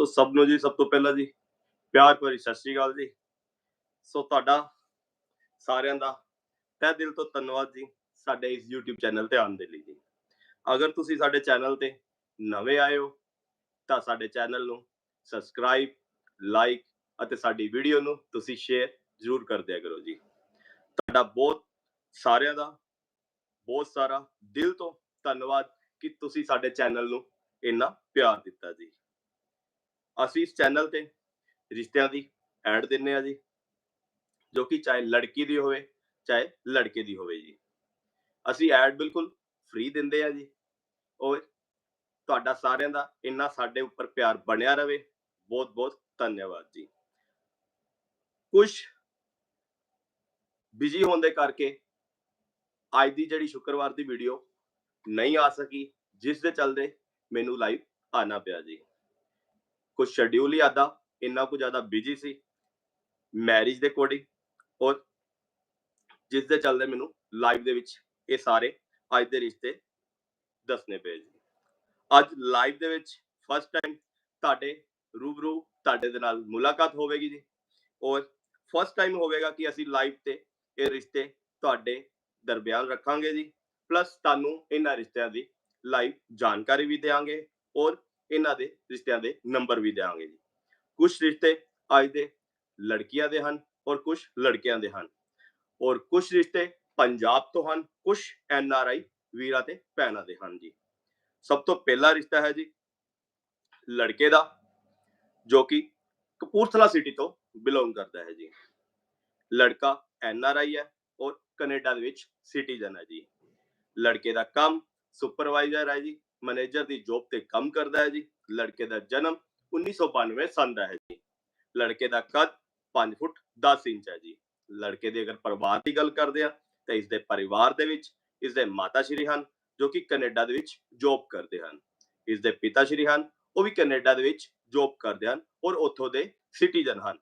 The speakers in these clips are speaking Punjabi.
ਸੋ ਸਭ ਨੂੰ ਜੀ, ਸਭ ਤੋਂ ਪਹਿਲਾਂ ਜੀ, ਪਿਆਰ ਭਰੀ ਸਤਿ ਸ਼੍ਰੀ ਅਕਾਲ ਜੀ। ਸੋ ਤੁਹਾਡਾ ਸਾਰਿਆਂ ਦਾ ਤਹਿ ਦਿਲ ਤੋਂ ਧੰਨਵਾਦ ਜੀ, ਸਾਡੇ ਇਸ YouTube ਚੈਨਲ ਤੇ ਆਉਣ ਦੇ ਲਈ ਜੀ। ਅਗਰ ਤੁਸੀਂ ਸਾਡੇ ਚੈਨਲ ਤੇ ਨਵੇਂ ਆਏ ਹੋ, ਤਾਂ ਸਾਡੇ ਚੈਨਲ ਨੂੰ ਸਬਸਕ੍ਰਾਈਬ, ਲਾਈਕ ਅਤੇ ਸਾਡੀ ਵੀਡੀਓ ਨੂੰ ਤੁਸੀਂ ਸ਼ੇਅਰ ਜ਼ਰੂਰ ਕਰ ਦਿਆ ਕਰੋ ਜੀ। ਤੁਹਾਡਾ ਬਹੁਤ ਸਾਰਿਆਂ ਦਾ, ਬਹੁਤ ਸਾਰਾ ਦਿਲ ਤੋਂ ਧੰਨਵਾਦ ਕਿ ਤੁਸੀਂ ਸਾਡੇ ਚੈਨਲ ਨੂੰ ਇੰਨਾ ਪਿਆਰ ਦਿੱਤਾ ਜੀ। ਅਸੀਂ ਇਸ ਚੈਨਲ ਤੇ ਰਿਸ਼ਤਿਆਂ ਦੀ ਐਡ ਦਿੰਨੇ ਆ ਜੀ, ਜੋ ਕਿ ਚਾਹੇ ਲੜਕੀ ਦੀ ਹੋਵੇ, ਚਾਹੇ ਲੜਕੇ ਦੀ ਹੋਵੇ ਜੀ। ਅਸੀਂ ਐਡ ਬਿਲਕੁਲ ਫ੍ਰੀ ਦਿੰਦੇ ਆ ਜੀ। ਔਰ ਤੁਹਾਡਾ ਸਾਰਿਆਂ ਦਾ ਇੰਨਾ ਸਾਡੇ ਉੱਪਰ ਪਿਆਰ ਬਣਿਆ ਰਵੇ। ਬਹੁਤ ਬਹੁਤ ਧੰਨਵਾਦ ਜੀ। ਕੁਝ ਬਿਜ਼ੀ ਹੋਣ ਦੇ ਕਰਕੇ ਅੱਜ ਦੀ ਜਿਹੜੀ ਸ਼ੁੱਕਰਵਾਰ ਦੀ ਵੀਡੀਓ ਨਹੀਂ ਆ ਸਕੀ, ਜਿਸ ਦੇ ਚੱਲਦੇ ਮੈਨੂੰ ਲਾਈਵ ਆਣਾ ਪਿਆ ਜੀ। ਕੁਝ ਸ਼ਡਿਊਲ ਹੀ ਆਦਾ ਇੰਨਾ ਕੁ ਜ਼ਿਆਦਾ ਬਿਜ਼ੀ ਸੀ ਮੈਰਿਜ ਦੇ ਕੋਡਿੰਗ ਔਰ ਜਿਸ ਦੇ ਚੱਲਦੇ ਮੈਨੂੰ ਲਾਈਵ ਦੇ ਵਿੱਚ ਇਹ ਸਾਰੇ ਅੱਜ ਦੇ ਰਿਸ਼ਤੇ ਦੱਸਣੇ ਪਏ ਜੀ। ਅੱਜ ਲਾਈਵ ਦੇ ਵਿੱਚ ਫਸਟ ਟਾਈਮ ਤੁਹਾਡੇ ਰੂਬਰੂ ਤੁਹਾਡੇ ਦੇ ਨਾਲ ਮੁਲਾਕਾਤ ਹੋਵੇਗੀ ਜੀ ਔਰ ਫਸਟ ਟਾਈਮ ਹੋਵੇਗਾ ਕਿ ਅਸੀਂ ਲਾਈਵ ਤੇ ਇਹ ਰਿਸ਼ਤੇ ਤੁਹਾਡੇ ਦਰਮਿਆਨ ਰੱਖਾਂਗੇ ਜੀ। ਪਲੱਸ ਤੁਹਾਨੂੰ ਇਹਨਾਂ ਰਿਸ਼ਤਿਆਂ ਦੀ ਲਾਈਵ ਜਾਣਕਾਰੀ ਵੀ ਦੇਵਾਂਗੇ ਔਰ ਇਹਨਾਂ ਦੇ ਰਿਸ਼ਤਿਆਂ ਦੇ ਨੰਬਰ ਵੀ ਦੇਵਾਂਗੇ ਜੀ। ਕੁਝ ਰਿਸ਼ਤੇ ਅੱਜ ਦੇ ਲੜਕੀਆਂ ਦੇ ਹਨ ਔਰ ਕੁਝ ਲੜਕਿਆਂ ਦੇ ਹਨ। ਔਰ ਕੁਝ ਰਿਸ਼ਤੇ ਪੰਜਾਬ ਤੋਂ ਹਨ ਕੁਝ ਐਨ ਆਰ ਆਈ ਵੀਰਾਂ ਤੇ ਭੈਣਾਂ ਦੇ ਹਨ ਜੀ। ਸਭ ਤੋਂ ਪਹਿਲਾ ਰਿਸ਼ਤਾ ਹੈ ਜੀ ਲੜਕੇ ਦਾ, ਜੋ ਕਿ ਕਪੂਰਥਲਾ ਸਿਟੀ ਤੋਂ ਬਿਲੋਂਗ ਕਰਦਾ ਹੈ ਜੀ। ਲੜਕਾ ਐਨ ਆਰ ਆਈ ਹੈ ਔਰ ਕੈਨੇਡਾ ਦੇ ਵਿੱਚ ਸਿਟੀਜ਼ਨ ਹੈ ਜੀ। ਲੜਕੇ ਦਾ ਕੰਮ ਸੁਪਰਵਾਈਜ਼ਰ ਹੈ ਜੀ। ਮੈਨੇਜਰ ਦੀ ਜੌਬ ਤੇ ਕੰਮ ਕਰਦਾ ਹੈ ਜੀ। ਲੜਕੇ ਦਾ ਜਨਮ 1992 ਸੰਨ ਦਾ ਹੈ ਜੀ। ਲੜਕੇ ਦਾ ਕੱਦ 5 ਫੁੱਟ 10 ਇੰਚ ਹੈ ਜੀ। ਲੜਕੇ ਦੇ ਅਗਰ ਪਰਿਵਾਰ ਦੀ ਗੱਲ ਕਰਦੇ ਆ, ਤਾਂ ਇਸ ਦੇ ਪਰਿਵਾਰ ਦੇ ਵਿੱਚ ਇਸ ਦੇ ਮਾਤਾ ਸ਼੍ਰੀ ਹਨ, ਜੋ ਕਿ ਕੈਨੇਡਾ ਦੇ ਵਿੱਚ ਜੌਬ ਕਰਦੇ ਹਨ। ਇਸ ਦੇ ਪਿਤਾ ਸ਼੍ਰੀ ਹਨ, ਉਹ ਵੀ ਕੈਨੇਡਾ ਦੇ ਵਿੱਚ ਜੌਬ ਕਰਦੇ ਹਨ ਔਰ ਉੱਥੋਂ ਦੇ ਸਿਟੀਜ਼ਨ ਹਨ।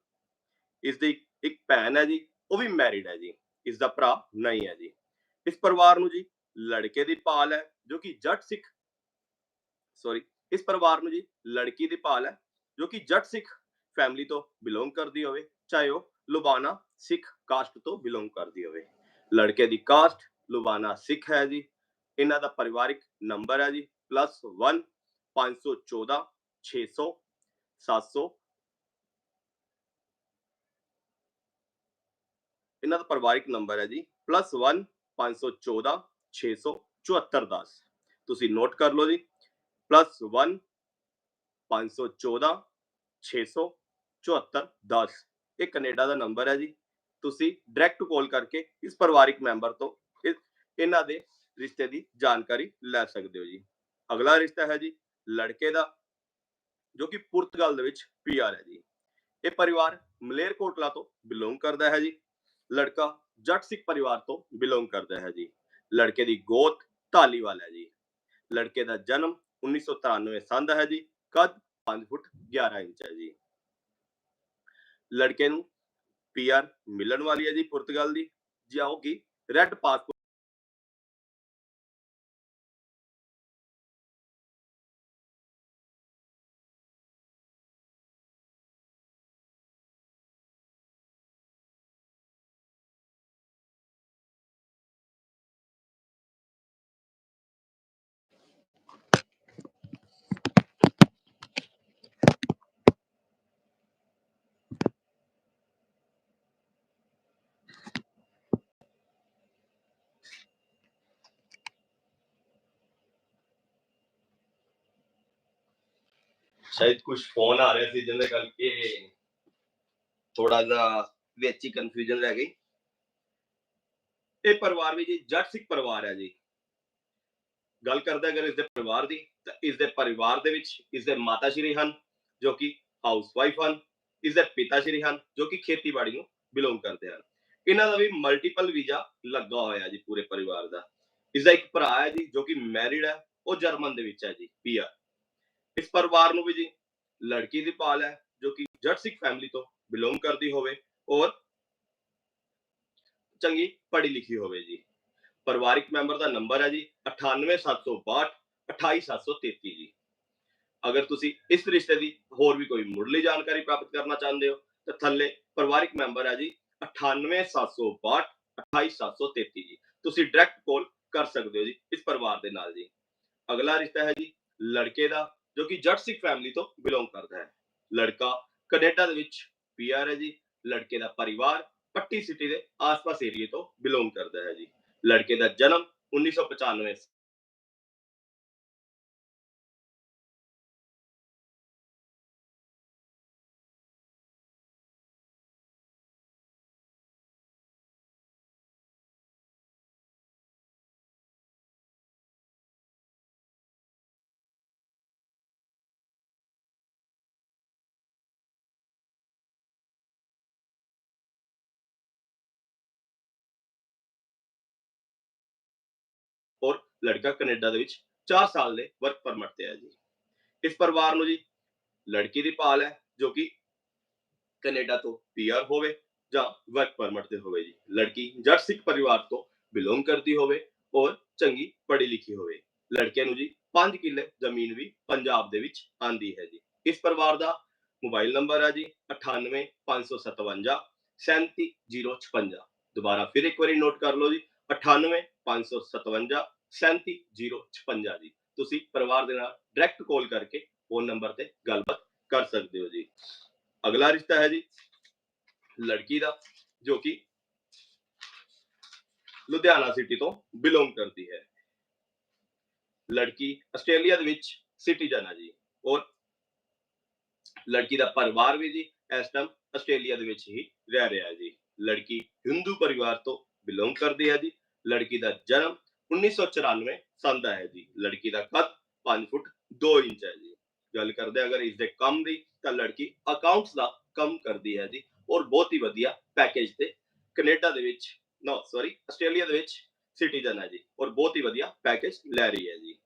ਇਸ ਦੀ ਇੱਕ ਭੈਣ ਹੈ ਜੀ, ਉਹ ਵੀ ਮੈਰਿਡ ਹੈ ਜੀ। ਇਸ ਦਾ ਭਰਾ ਨਹੀਂ ਹੈ ਜੀ। ਇਸ ਪਰਿਵਾਰ ਨੂੰ ਜੀ ਲੜਕੇ ਦੀ ਭਾਲ ਹੈ, ਜੋ ਕਿ ਜੱਟ ਸਿੱਖ ਸੌਰੀ ਇਸ ਪਰਿਵਾਰ ਨੂੰ ਜੀ ਲੜਕੀ ਦੀ ਭਾਲ ਹੈ, ਜੋ ਕਿ ਜੱਟ ਸਿੱਖ ਫੈਮਿਲੀ ਤੋਂ ਬਿਲੋਂਗ ਕਰਦੀ ਹੋਵੇ, ਚਾਹੇ ਉਹ ਲੁਬਾਨਾ ਸਿੱਖ ਕਾਸਟ ਤੋਂ ਬਿਲੋਂਗ ਕਰਦੀ ਹੋਵੇ। ਲੜਕੇ ਦੀ ਕਾਸਟ ਲੁਬਾਨਾ ਸਿੱਖ ਹੈ ਜੀ। ਇਹਨਾਂ ਦਾ ਪਰਿਵਾਰਿਕ ਨੰਬਰ ਹੈ ਜੀ +1 514 600 700 ਇਹਨਾਂ ਦਾ ਪਰਿਵਾਰਿਕ ਨੰਬਰ ਹੈ ਜੀ +1 514 674 ਤੁਸੀਂ ਨੋਟ ਕਰ ਲਓ ਜੀ +1 514 674 10 ਇਹ ਕੈਨੇਡਾ ਦਾ ਨੰਬਰ ਹੈ ਜੀ ਤੁਸੀਂ ਡਾਇਰੈਕਟ ਕਾਲ ਕਰਕੇ ਇਸ ਪਰਿਵਾਰਿਕ ਮੈਂਬਰ ਤੋਂ ਇਹਨਾਂ ਦੇ ਰਿਸ਼ਤੇ ਦੀ ਜਾਣਕਾਰੀ ਲੈ ਸਕਦੇ ਹੋ ਜੀ ਅਗਲਾ ਰਿਸ਼ਤਾ ਹੈ ਜੀ ਲੜਕੇ ਦਾ ਜੋ ਕਿ ਪੁਰਤਗਾਲ ਦੇ ਵਿੱਚ ਪੀਆਰ ਹੈ ਜੀ ਇਹ ਪਰਿਵਾਰ ਮਲੇਰਕੋਟਲਾ ਤੋਂ ਬਿਲੋਂਗ ਕਰਦਾ ਹੈ ਜੀ ਲੜਕਾ ਜੱਟ ਸਿੱਖ ਪਰਿਵਾਰ ਤੋਂ ਬਿਲੋਂਗ ਕਰਦਾ ਹੈ ਜੀ ਲੜਕੇ ਦੀ ਗੋਤ ਧਾਲੀਵਾਲ ਹੈ ਜੀ ਲੜਕੇ ਦਾ ਜਨਮ 1993 ਸੰਨ ਦਾ ਹੈ ਜੀ, ਕੱਦ 5 ਫੁੱਟ 11 ਇੰਚ ਹੈ ਜੀ। ਲੜਕੇ ਨੂੰ ਪੀਆਰ ਮਿਲਣ ਵਾਲੀ ਹੈ ਜੀ ਪੁਰਤਗਾਲ ਦੀ ਜੋ ਕੀ ਰੈੱਡ ਪਾਸਪੋਰਟ ਸ਼ਾਇਦ ਕੁਝ ਫੋਨ ਆ ਰਿਹਾ ਸੀ ਜਿਹਦੇ ਕਰਕੇ ਥੋੜਾ ਜਿਹਾ ਵਿੱਚ ਹੀ ਕਨਫਿਊਜ਼ਨ ਰਹਿ ਗਈ। ਇਹ ਪਰਿਵਾਰ ਵੀ ਜੀ, ਜੱਟ ਸਿੱਖ ਪਰਿਵਾਰ ਹੈ ਜੀ। ਗੱਲ ਕਰਦਾ ਅਗਰ ਇਸ ਦੇ ਪਰਿਵਾਰ ਦੀ, ਤਾਂ ਇਸ ਦੇ ਪਰਿਵਾਰ ਦੇ ਵਿੱਚ ਇਸ ਦੇ ਮਾਤਾ ਸ਼੍ਰੀ ਹਨ, ਜੋ ਕਿ ਹਾਊਸ ਵਾਈਫ ਹਨ, ਇਸ ਦੇ ਪਿਤਾ ਸ਼੍ਰੀ ਹਨ, ਜੋ ਕਿ ਖੇਤੀਬਾੜੀ ਨੂੰ ਬਿਲੋਂਗ ਕਰਦੇ ਹਨ। ਇਹਨਾਂ ਦਾ ਵੀ ਮਲਟੀਪਲ ਵੀਜ਼ਾ ਲੱਗਾ ਹੋਇਆ ਜੀ ਪੂਰੇ ਪਰਿਵਾਰ ਦਾ। ਇਸ ਦਾ ਇੱਕ ਭਰਾ ਹੈ ਜੀ, ਜੋ ਕਿ ਮੈਰਿਡ ਹੈ, ਉਹ ਜਰਮਨ ਦੇ ਵਿੱਚ ਹੈ ਜੀ ਪੀਆਰ ਇਸ ਪਰਿਵਾਰ ਨੂੰ ਵੀ ਜੀ ਲੜਕੀ ਦੀ ਭਾਲ ਹੈ, ਜੋ ਕਿ ਜੱਟ ਸਿੱਖ ਫੈਮਿਲੀ ਤੋਂ ਬਿਲੋਂਗ ਕਰਦੀ ਹੋਵੇ ਔਰ ਚੰਗੀ ਪੜ੍ਹੀ ਲਿਖੀ ਹੋਵੇ ਜੀ। ਪਰਿਵਾਰਿਕ ਮੈਂਬਰ ਦਾ ਨੰਬਰ ਹੈ ਜੀ 98762 28733 ਜੀ। ਅਗਰ ਤੁਸੀਂ ਇਸ ਰਿਸ਼ਤੇ ਦੀ ਹੋਰ ਵੀ ਕੋਈ ਮੁੱਢਲੀ ਜਾਣਕਾਰੀ ਪ੍ਰਾਪਤ ਕਰਨਾ ਚਾਹੁੰਦੇ ਹੋ, ਤਾਂ ਥੱਲੇ ਪਰਿਵਾਰਿਕ ਮੈਂਬਰ ਹੈ ਜੀ 98762 28733 ਜੀ। ਤੁਸੀਂ ਡਾਇਰੈਕਟ ਕਾਲ ਕਰ ਸਕਦੇ ਹੋ ਜੀ ਇਸ ਪਰਿਵਾਰ ਦੇ ਨਾਲ ਜੀ। ਅਗਲਾ ਰਿਸ਼ਤਾ ਹੈ ਜੀ ਲੜਕੇ ਦਾ ਜੋ ਕਿ ਜੱਟ ਸਿੱਖ ਫੈਮਿਲੀ ਤੋਂ ਬਿਲੋਂਗ ਕਰਦਾ ਹੈ। ਲੜਕਾ ਕੈਨੇਡਾ ਦੇ ਵਿੱਚ ਪੀਆਰ ਹੈ ਜੀ। ਲੜਕੇ ਦਾ ਪਰਿਵਾਰ ਪੱਟੀ ਸਿਟੀ ਦੇ ਆਸ-ਪਾਸ ਏਰੀਏ ਤੋਂ ਬਿਲੋਂਗ ਕਰਦਾ ਹੈ ਜੀ। ਲੜਕੇ ਦਾ ਜਨਮ 1995 ਲੜਕਾ ਕੈਨੇਡਾ ਦੇ ਵਿੱਚ 4 ਸਾਲ ਦੇ ਵਰਕ ਪਰਮਿਟ ਤੇ ਹੈ ਜੀ। ਇਸ ਪਰਿਵਾਰ ਨੂੰ ਜੀ ਲੜਕੀ ਦੀ ਭਾਲ ਹੈ ਜੋ ਕਿ ਕੈਨੇਡਾ ਤੋਂ ਪੀਆਰ ਹੋਵੇ ਜਾਂ ਵਰਕ ਪਰਮਿਟ ਤੇ ਹੋਵੇ ਜੀ। ਲੜਕੀ ਜੱਟ ਸਿੱਖ ਪਰਿਵਾਰ ਤੋਂ ਬਿਲੋਂਗ ਕਰਦੀ ਹੋਵੇ ਔਰ ਚੰਗੀ ਪੜ੍ਹੀ ਲਿਖੀ ਹੋਵੇ। ਲੜਕੇ ਨੂੰ ਜੀ 5 ਕਿੱਲੇ ਜ਼ਮੀਨ ਵੀ ਪੰਜਾਬ ਦੇ ਵਿੱਚ ਆਂਦੀ ਹੈ ਜੀ। ਇਸ ਪਰਿਵਾਰ ਦਾ ਮੋਬਾਈਲ ਨੰਬਰ ਹੈ ਜੀ 98557 37056 ਦੁਬਾਰਾ ਫਿਰ ਇੱਕ ਵਾਰੀ ਨੋਟ ਕਰ ਲਓ ਜੀ 98557 37056 ਜੀ। ਤੁਸੀਂ ਪਰਿਵਾਰ ਦੇ ਨਾਲ ਡਾਇਰੈਕਟ ਕਾਲ ਕਰਕੇ ਫੋਨ ਨੰਬਰ ਤੇ ਗੱਲਬਾਤ ਕਰ ਸਕਦੇ ਹੋ ਜੀ। ਅਗਲਾ ਰਿਸ਼ਤਾ ਹੈ ਜੀ ਲੜਕੀ ਦਾ, ਜੋ ਕਿ ਲੁਧਿਆਣਾ ਸਿਟੀ ਤੋਂ ਬਿਲੋਂਗ ਕਰਦੀ ਹੈ। ਲੜਕੀ ਆਸਟ੍ਰੇਲੀਆ ਦੇ ਵਿੱਚ ਸਿਟੀਜ਼ਨ ਹੈ ਜੀ। ਔਰ ਲੜਕੀ ਦਾ ਪਰਿਵਾਰ ਵੀ ਜੀ ਇਸ ਟਾਈਮ ਆਸਟ੍ਰੇਲੀਆ ਦੇ ਵਿੱਚ ਹੀ ਰਹਿ ਰਿਹਾ ਹੈ ਜੀ। ਲੜਕੀ ਹਿੰਦੂ ਪਰਿਵਾਰ ਤੋਂ ਬਿਲੋਂਗ ਕਰਦੀ ਹੈ ਜੀ। ਲੜਕੀ ਦਾ ਜਨਮ 1994 ਸੰਨ ਦਾ ਹੈ ਜੀ। ਲੜਕੀ ਦਾ ਕੱਦ 5 ਫੁੱਟ 2 ਇੰਚ ਹੈ ਜੀ। ਗੱਲ ਕਰਦੇ ਅਗਰ ਇਸ ਦੇ ਕੰਮ ਦੀ, ਤਾਂ ਲੜਕੀ ਅਕਾਊਂਟਸ ਦਾ ਕੰਮ ਕਰਦੀ ਹੈ ਜੀ। ਔਰ ਬਹੁਤ ਹੀ ਵਧੀਆ ਪੈਕੇਜ ਤੇ ਕੈਨੇਡਾ ਦੇ ਵਿੱਚ ਨੋ ਸੌਰੀ ਆਸਟ੍ਰੇਲੀਆ ਦੇ ਵਿੱਚ ਸਿਟੀਜ਼ਨ ਹੈ ਜੀ। ਔਰ ਬਹੁਤ ਹੀ ਵਧੀਆ ਪੈਕੇਜ ਲੈ ਰਹੀ ਹੈ ਜੀ।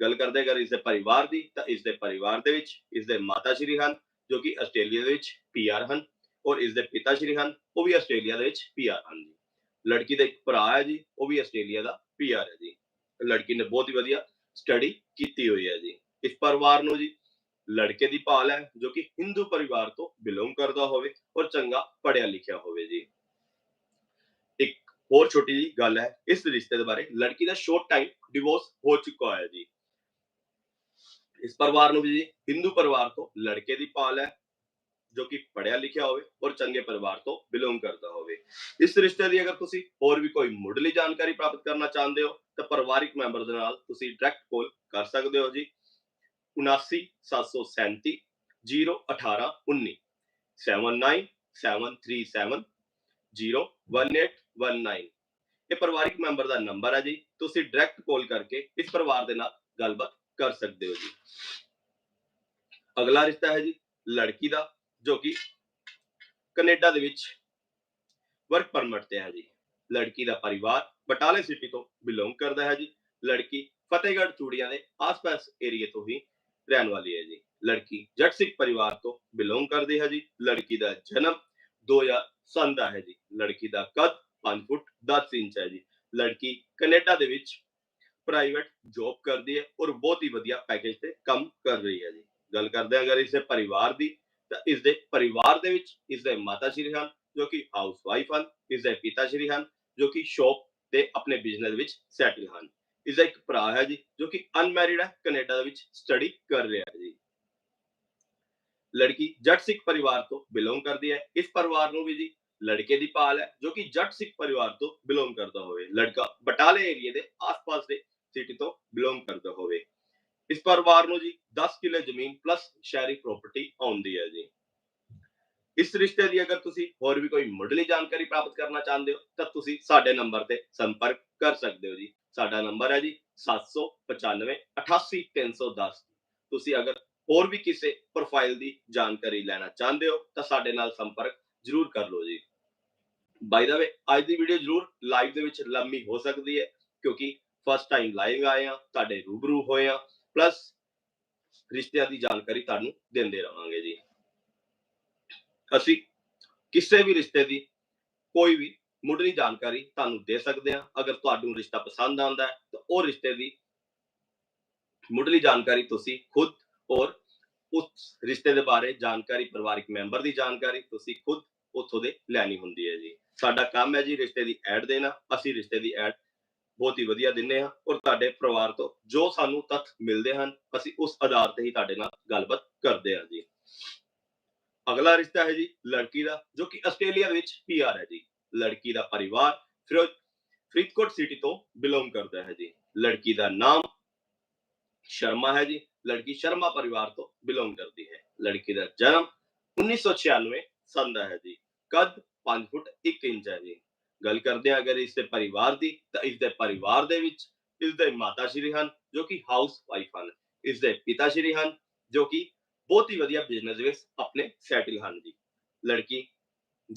ਗੱਲ ਕਰਦੇ ਅਗਰ ਇਸ ਦੇ ਪਰਿਵਾਰ ਦੀ, ਤਾਂ ਇਸ ਦੇ ਪਰਿਵਾਰ ਦੇ ਵਿੱਚ ਇਸ ਦੇ ਮਾਤਾ ਸ਼੍ਰੀ ਹਨ, ਜੋ ਕਿ ਆਸਟ੍ਰੇਲੀਆ ਦੇ ਵਿੱਚ ਪੀਆਰ ਹਨ। ਔਰ ਇਸ ਦੇ ਪਿਤਾ ਸ਼੍ਰੀ ਹਨ, ਉਹ ਵੀ ਆਸਟ੍ਰੇਲੀਆ ਦੇ ਵਿੱਚ ਪੀਆਰ ਹਨ ਜੀ। ਲੜਕੀ ਦਾ ਇੱਕ ਭਰਾ ਹੈ ਜੀ, ਉਹ ਵੀ ਆਸਟ੍ਰੇਲੀਆ ਦਾ ਪੀਆਰ ਹੈ ਜੀ। ਲੜਕੀ ਨੇ ਬਹੁਤ ਹੀ ਵਧੀਆ ਸਟੱਡੀ ਕੀਤੀ ਹੋਈ ਹੈ ਜੀ। ਇਸ ਪਰਿਵਾਰ ਨੂੰ ਜੀ ਲੜਕੇ ਦੀ ਭਾਲ ਹੈ ਜੋ ਕਿ ਹਿੰਦੂ ਪਰਿਵਾਰ ਤੋਂ ਬਿਲੋਂਗ ਕਰਦਾ ਹੋਵੇ ਔਰ ਚੰਗਾ ਪੜਿਆ ਲਿਖਿਆ ਹੋਵੇ ਜੀ। ਇੱਕ ਹੋਰ ਛੋਟੀ ਜੀ ਗੱਲ ਹੈ, ਇਸ ਰਿਸ਼ਤੇ ਦੇ ਬਾਰੇ। ਲੜਕੀ ਦਾ ਸ਼ੋਰਟ ਟਾਈਮ ਡਿਵੋਰਸ ਹੋ ਚੁੱਕਾ ਹੈ ਜੀ। ਇਸ ਪਰਿਵਾਰ ਨੂੰ ਵੀ ਜੀ ਹਿੰਦੂ ਪਰਿਵਾਰ ਤੋਂ ਲੜਕੇ ਦੀ ਭਾਲ ਹੈ। ਜੋ ਕਿ ਪੜਿਆ ਲਿਖਿਆ ਹੋਵੇ ਔਰ ਚੰਗੇ ਪਰਿਵਾਰ ਤੋਂ ਬਿਲੋਂਗ ਕਰਦਾ ਹੋਵੇ। ਇਸ ਰਿਸ਼ਤੇ ਦੀ ਅਗਰ ਤੁਸੀਂ ਹੋਰ ਵੀ ਕੋਈ ਮੁੱਢਲੀ ਜਾਣਕਾਰੀ ਪ੍ਰਾਪਤ ਕਰਨਾ ਚਾਹੁੰਦੇ ਹੋ, ਤਾਂ ਪਰਿਵਾਰਿਕ ਮੈਂਬਰ ਦੇ ਨਾਲ ਤੁਸੀਂ ਡਾਇਰੈਕਟ ਕਾਲ ਕਰ ਸਕਦੇ ਹੋ ਜੀ। 79737 01819 79737 01819 ਇਹ ਪਰਿਵਾਰਿਕ ਮੈਂਬਰ ਦਾ ਨੰਬਰ ਹੈ ਜੀ। ਤੁਸੀਂ ਡਾਇਰੈਕਟ ਕਾਲ ਕਰਕੇ ਇਸ ਪਰਿਵਾਰ ਦੇ ਨਾਲ ਗੱਲਬਾਤ ਕਰ ਸਕਦੇ ਹੋ ਜੀ। ਅਗਲਾ ਰਿਸ਼ਤਾ ਹੈ ਜੀ, ਲੜਕੀ ਦਾ। ਜੋ ਕਿ ਕੈਨੇਡਾ ਦੇ ਵਿੱਚ ਵਰਕ ਪਰਮਿਟ ਤੇ ਹੈ ਜੀ। ਲੜਕੀ ਦਾ ਪਰਿਵਾਰ ਬਟਾਲੇ ਸਿਟੀ ਤੋਂ ਬਿਲੋਂਗ ਕਰਦਾ ਹੈ ਜੀ। ਲੜਕੀ ਫਤਿਹਗੜ੍ਹ ਚੂੜੀਆਂ ਦੇ ਆਸ-ਪਾਸ ਏਰੀਏ ਤੋਂ ਹੀ ਰਹਿਣ ਵਾਲੀ ਹੈ ਜੀ। ਲੜਕੀ ਜੱਟ ਸਿੱਖ ਪਰਿਵਾਰ ਤੋਂ ਬਿਲੋਂਗ ਕਰਦੀ ਹੈ ਜੀ। ਲੜਕੀ ਦਾ ਜਨਮ 2007 ਦਾ ਹੈ ਜੀ। ਲੜਕੀ ਦਾ ਕੱਦ 5 ਫੁੱਟ 10 ਇੰਚ ਹੈ ਜੀ। ਲੜਕੀ ਕੈਨੇਡਾ ਦੇ ਵਿੱਚ ਪ੍ਰਾਈਵੇਟ ਜੌਬ ਕਰਦੀ ਹੈ ਔਰ ਬਹੁਤ ਹੀ ਵਧੀਆ ਪੈਕੇਜ ਤੇ ਕੰਮ ਕਰ ਰਹੀ ਹੈ ਜੀ। ਗੱਲ ਕਰਦੇ ਹਾਂ ਅਗਰ ਇਸੇ ਪਰਿਵਾਰ ਦੀ ਤਾਂ ਇਸ ਦੇ ਪਰਿਵਾਰ ਦੇ ਵਿੱਚ ਇਸ ਦੇ ਮਾਤਾ ਸ਼੍ਰੀ ਹਨ, ਜੋ ਕਿ ਹਾਊਸ ਵਾਈਫ ਹਨ ਇਸ ਦੇ ਪਿਤਾ ਸ਼੍ਰੀ ਹਨ, ਜੋ ਕਿ ਸ਼ੌਪ ਤੇ ਆਪਣੇ ਬਿਜ਼ਨਸ ਵਿੱਚ ਸੈਟਲ ਹਨ। ਇਸ ਦਾ ਇੱਕ ਭਰਾ ਹੈ ਜੀ, ਜੋ ਕਿ ਅਨਮੈਰਿਡ ਹੈ, ਕੈਨੇਡਾ ਦੇ ਵਿੱਚ ਸਟੱਡੀ ਕਰ ਰਿਹਾ ਹੈ ਜੀ। ਲੜਕੀ ਜੱਟ ਸਿੱਖ ਪਰਿਵਾਰ ਤੋਂ ਬਿਲੋਂਗ ਕਰਦੀ ਹੈ। ਇਸ ਪਰਿਵਾਰ ਨੂੰ ਵੀ ਜੀ ਲੜਕੇ ਦੀ ਭਾਲ ਹੈ, ਜੋ ਕਿ ਜੱਟ ਸਿੱਖ ਪਰਿਵਾਰ ਤੋਂ ਬਿਲੋਂਗ ਕਰਦਾ ਹੋਵੇ। ਲੜਕਾ ਬਟਾਲੇ ਏਰੀਏ ਦੇ ਆਸ-ਪਾਸ ਦੇ ਸਿਟੀ ਤੋਂ ਬਿਲੋਂਗ ਕਰਦਾ ਹੋਵੇ। ਇਸ ਪਰਿਵਾਰ ਨੂੰ ਜੀ 10 ਕਿੱਲੇ ਜ਼ਮੀਨ ਪਲੱਸ ਸ਼ਹਿਰੀ ਪ੍ਰਾਪਰਟੀ ਆਉਂਦੀ ਹੈ ਜੀ। ਇਸ ਰਿਸ਼ਤੇ ਦੀ ਅਗਰ ਤੁਸੀਂ ਹੋਰ ਵੀ ਕੋਈ ਮੁੱਢਲੀ ਜਾਣਕਾਰੀ ਪ੍ਰਾਪਤ ਕਰਨਾ ਚਾਹੁੰਦੇ ਹੋ, ਤਾਂ ਤੁਸੀਂ ਸਾਡੇ ਨੰਬਰ ਤੇ ਸੰਪਰਕ ਕਰ ਸਕਦੇ ਹੋ ਜੀ। ਸਾਡਾ ਨੰਬਰ ਹੈ ਜੀ 795 88310 ਤੁਸੀਂ ਅਗਰ ਹੋਰ ਵੀ ਕਿਸੇ ਪ੍ਰੋਫਾਈਲ ਦੀ ਜਾਣਕਾਰੀ ਲੈਣਾ ਚਾਹੁੰਦੇ ਹੋ, ਤਾਂ ਸਾਡੇ ਨਾਲ ਸੰਪਰਕ ਜ਼ਰੂਰ ਕਰ ਲਓ ਜੀ। ਬਾਈ ਦਾ ਵੇ ਅੱਜ ਦੀ ਵੀਡੀਓ ਜ਼ਰੂਰ ਲਾਈਵ ਦੇ ਵਿੱਚ ਲੰਮੀ ਹੋ ਸਕਦੀ ਹੈ, ਕਿਉਂਕਿ ਫਸਟ ਟਾਈਮ ਲਾਈਵ ਆਏ ਆ ਤੁਹਾਡੇ ਰੂਬਰੂ ਹੋਏ ਆ ਪਲੱਸ ਰਿਸ਼ਤਿਆਂ ਦੀ ਜਾਣਕਾਰੀ ਤੁਹਾਨੂੰ ਦਿੰਦੇ ਰਵਾਂਗੇ ਜੀ। ਅਸੀਂ ਕਿਸੇ ਵੀ ਰਿਸ਼ਤੇ ਦੀ ਕੋਈ ਵੀ ਮੁੱਢਲੀ ਜਾਣਕਾਰੀ ਤੁਹਾਨੂੰ ਦੇ ਸਕਦੇ ਹਾਂ। ਅਗਰ ਤੁਹਾਨੂੰ ਰਿਸ਼ਤਾ ਪਸੰਦ ਆਉਂਦਾ ਹੈ, ਤਾਂ ਉਹ ਰਿਸ਼ਤੇ ਦੀ ਮੁੱਢਲੀ ਜਾਣਕਾਰੀ ਤੁਸੀਂ ਖੁਦ ਔਰ ਉਸ ਰਿਸ਼ਤੇ ਦੇ ਬਾਰੇ ਜਾਣਕਾਰੀ, ਪਰਿਵਾਰਿਕ ਮੈਂਬਰ ਦੀ ਜਾਣਕਾਰੀ ਤੁਸੀਂ ਖੁਦ ਉੱਥੋਂ ਦੇ ਲੈਣੀ ਹੁੰਦੀ ਹੈ ਜੀ। ਸਾਡਾ ਕੰਮ ਹੈ ਜੀ ਰਿਸ਼ਤੇ ਦੀ ਐਡ ਦੇਣਾ। ਅਸੀਂ ਰਿਸ਼ਤੇ ਦੀ ਐਡ ਬਹੁਤ ਹੀ ਵਧੀਆ ਦਿੰਦੇ ਹਾਂ ਔਰ ਤੁਹਾਡੇ ਪਰਿਵਾਰ ਤੋਂ ਜੋ ਸਾਨੂੰ ਤੱਥ ਮਿਲਦੇ ਹਨ, ਅਸੀਂ ਉਸ ਆਧਾਰ ਤੇ ਹੀ ਤੁਹਾਡੇ ਨਾਲ ਗੱਲਬਾਤ ਕਰਦੇ ਹਾਂ ਜੀ। ਅਗਲਾ ਰਿਸ਼ਤਾ ਹੈ ਜੀ ਲੜਕੀ ਦਾ, ਜੋ ਕਿ ਆਸਟ੍ਰੇਲੀਆ ਵਿੱਚ ਪੀਆਰ ਹੈ ਜੀ। ਲੜਕੀ ਦਾ ਪਰਿਵਾਰ ਫਿਰੋਜ਼ ਫਰੀਦਕੋਟ ਸਿਟੀ ਤੋਂ ਬਿਲੋਂਗ ਕਰਦਾ ਹੈ ਜੀ। ਲੜਕੀ ਦਾ ਨਾਮ ਸ਼ਰਮਾ ਹੈ ਜੀ। ਲੜਕੀ ਸ਼ਰਮਾ ਪਰਿਵਾਰ ਤੋਂ ਬਿਲੋਂਗ ਕਰਦੀ ਹੈ। ਲੜਕੀ ਦਾ ਜਨਮ 1996 ਸੰਨ ਦਾ ਹੈ ਜੀ। ਕੱਦ 5 ਫੁੱਟ 1 ਇੰਚ ਹੈ ਜੀ। ਗੱਲ ਕਰਦੇ ਹਾਂ ਅਗਰ ਇਸ ਦੇ ਪਰਿਵਾਰ ਦੀ, ਤਾਂ ਇਸ ਦੇ ਪਰਿਵਾਰ ਦੇ ਵਿੱਚ ਇਸ ਦੇ ਮਾਤਾ ਸ਼੍ਰੀ ਹਨ, ਜੋ ਕਿ ਹਾਊਸ ਵਾਈਫ ਹਨ। ਇਸ ਦੇ ਪਿਤਾ ਸ਼੍ਰੀ ਹਨ, ਜੋ ਕਿ ਬਹੁਤ ਹੀ ਵਧੀਆ ਬਿਜ਼ਨਸ ਵਿੱਚ ਆਪਣੇ ਸੈਟਲ ਹਨ ਜੀ। ਲੜਕੀ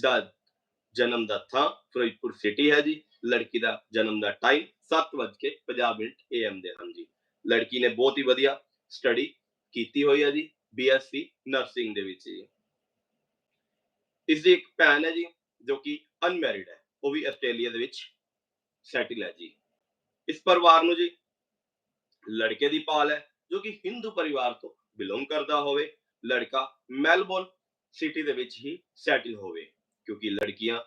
ਦਾ ਜਨਮ ਦਾ ਥਾਂ ਫਿਰੋਜ਼ਪੁਰ ਸਿਟੀ ਹੈ ਜੀ। ਲੜਕੀ ਦਾ ਜਨਮ ਦਾ ਟਾਈਮ 7:50 ਮਿੰਟ ਏਐਮ ਦੇ ਹਨ ਜੀ। ਲੜਕੀ ਨੇ ਬਹੁਤ ਹੀ ਵਧੀਆ ਸਟੱਡੀ ਕੀਤੀ ਹੋਈ ਹੈ ਜੀ ਬੀਐਸਸੀ ਨਰਸਿੰਗ ਦੇ ਵਿੱਚ ਜੀ। ਇਸ ਦੀ ਇੱਕ ਭੈਣ ਹੈ ਜੀ, ਜੋ ਕਿ ਅਨਮੈਰਿਡ ਹੈ। ਉਹ ਵੀ ਆਸਟ੍ਰੇਲੀਆ ਦੇ ਵਿੱਚ ਸੈਟਲ ਹੈ ਜੀ। ਇਸ ਪਰਿਵਾਰ ਨੂੰ ਜੀ ਲੜਕੇ ਦੀ ਪਾਲ ਹੈ, ਜੋ ਕਿ ਹਿੰਦੂ ਪਰਿਵਾਰ ਤੋਂ ਬਿਲੋਂਗ ਕਰਦਾ ਹੋਵੇ, ਲੜਕਾ ਮੈਲਬੌਰਨ ਸਿਟੀ ਦੇ ਵਿੱਚ ਹੀ ਸੈਟਲ ਹੋਵੇ, ਕਿਉਂਕਿ ਲੜਕੀਆਂ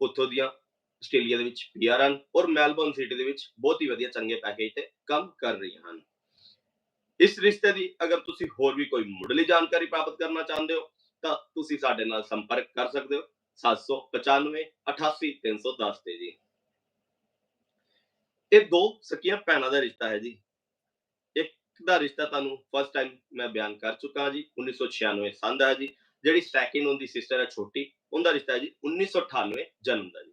ਉੱਥੋਂ ਦੀਆਂ ਆਸਟ੍ਰੇਲੀਆ ਦੇ ਵਿੱਚ ਪੀਆਰ ਹਨ ਔਰ ਮੈਲਬੌਰਨ ਸਿਟੀ ਦੇ ਵਿੱਚ ਬਹੁਤ ਹੀ ਵਧੀਆ ਚੰਗੇ ਪੈਕੇਜ ਤੇ ਕੰਮ ਕਰ ਰਹੀਆਂ ਹਨ। ਇਸ ਰਿਸ਼ਤੇ ਦੀ ਅਗਰ ਤੁਸੀਂ ਹੋਰ ਵੀ ਕੋਈ ਮੁੱਢਲੀ ਜਾਣਕਾਰੀ ਪ੍ਰਾਪਤ ਕਰਨਾ ਚਾਹੁੰਦੇ ਹੋ, ਤਾਂ ਤੁਸੀਂ ਸਾਡੇ ਨਾਲ ਸੰਪਰਕ ਕਰ ਸਕਦੇ ਹੋ। 795 88 310 ਤੇ ਜੀ। ਇਹ ਦੋ ਸਕੀਆਂ ਭੈਣਾਂ ਦਾ ਰਿਸ਼ਤਾ ਹੈ ਜੀ। ਇੱਕ ਦਾ ਰਿਸ਼ਤਾ ਤੁਹਾਨੂੰ ਫਸਟ ਟਾਈਮ ਮੈਂ ਬਿਆਨ ਕਰ ਚੁੱਕਾ ਜੀ 1996 ਸੰਨ ਦਾ ਜੀ। ਜਿਹੜੀ ਸੈਕਿੰਡ ਉਹਦੀ ਸਿਸਟਰ ਹੈ ਛੋਟੀ, ਉਹਦਾ ਰਿਸ਼ਤਾ ਹੈ ਜੀ 1998 ਜਨਮ ਦਾ ਜੀ।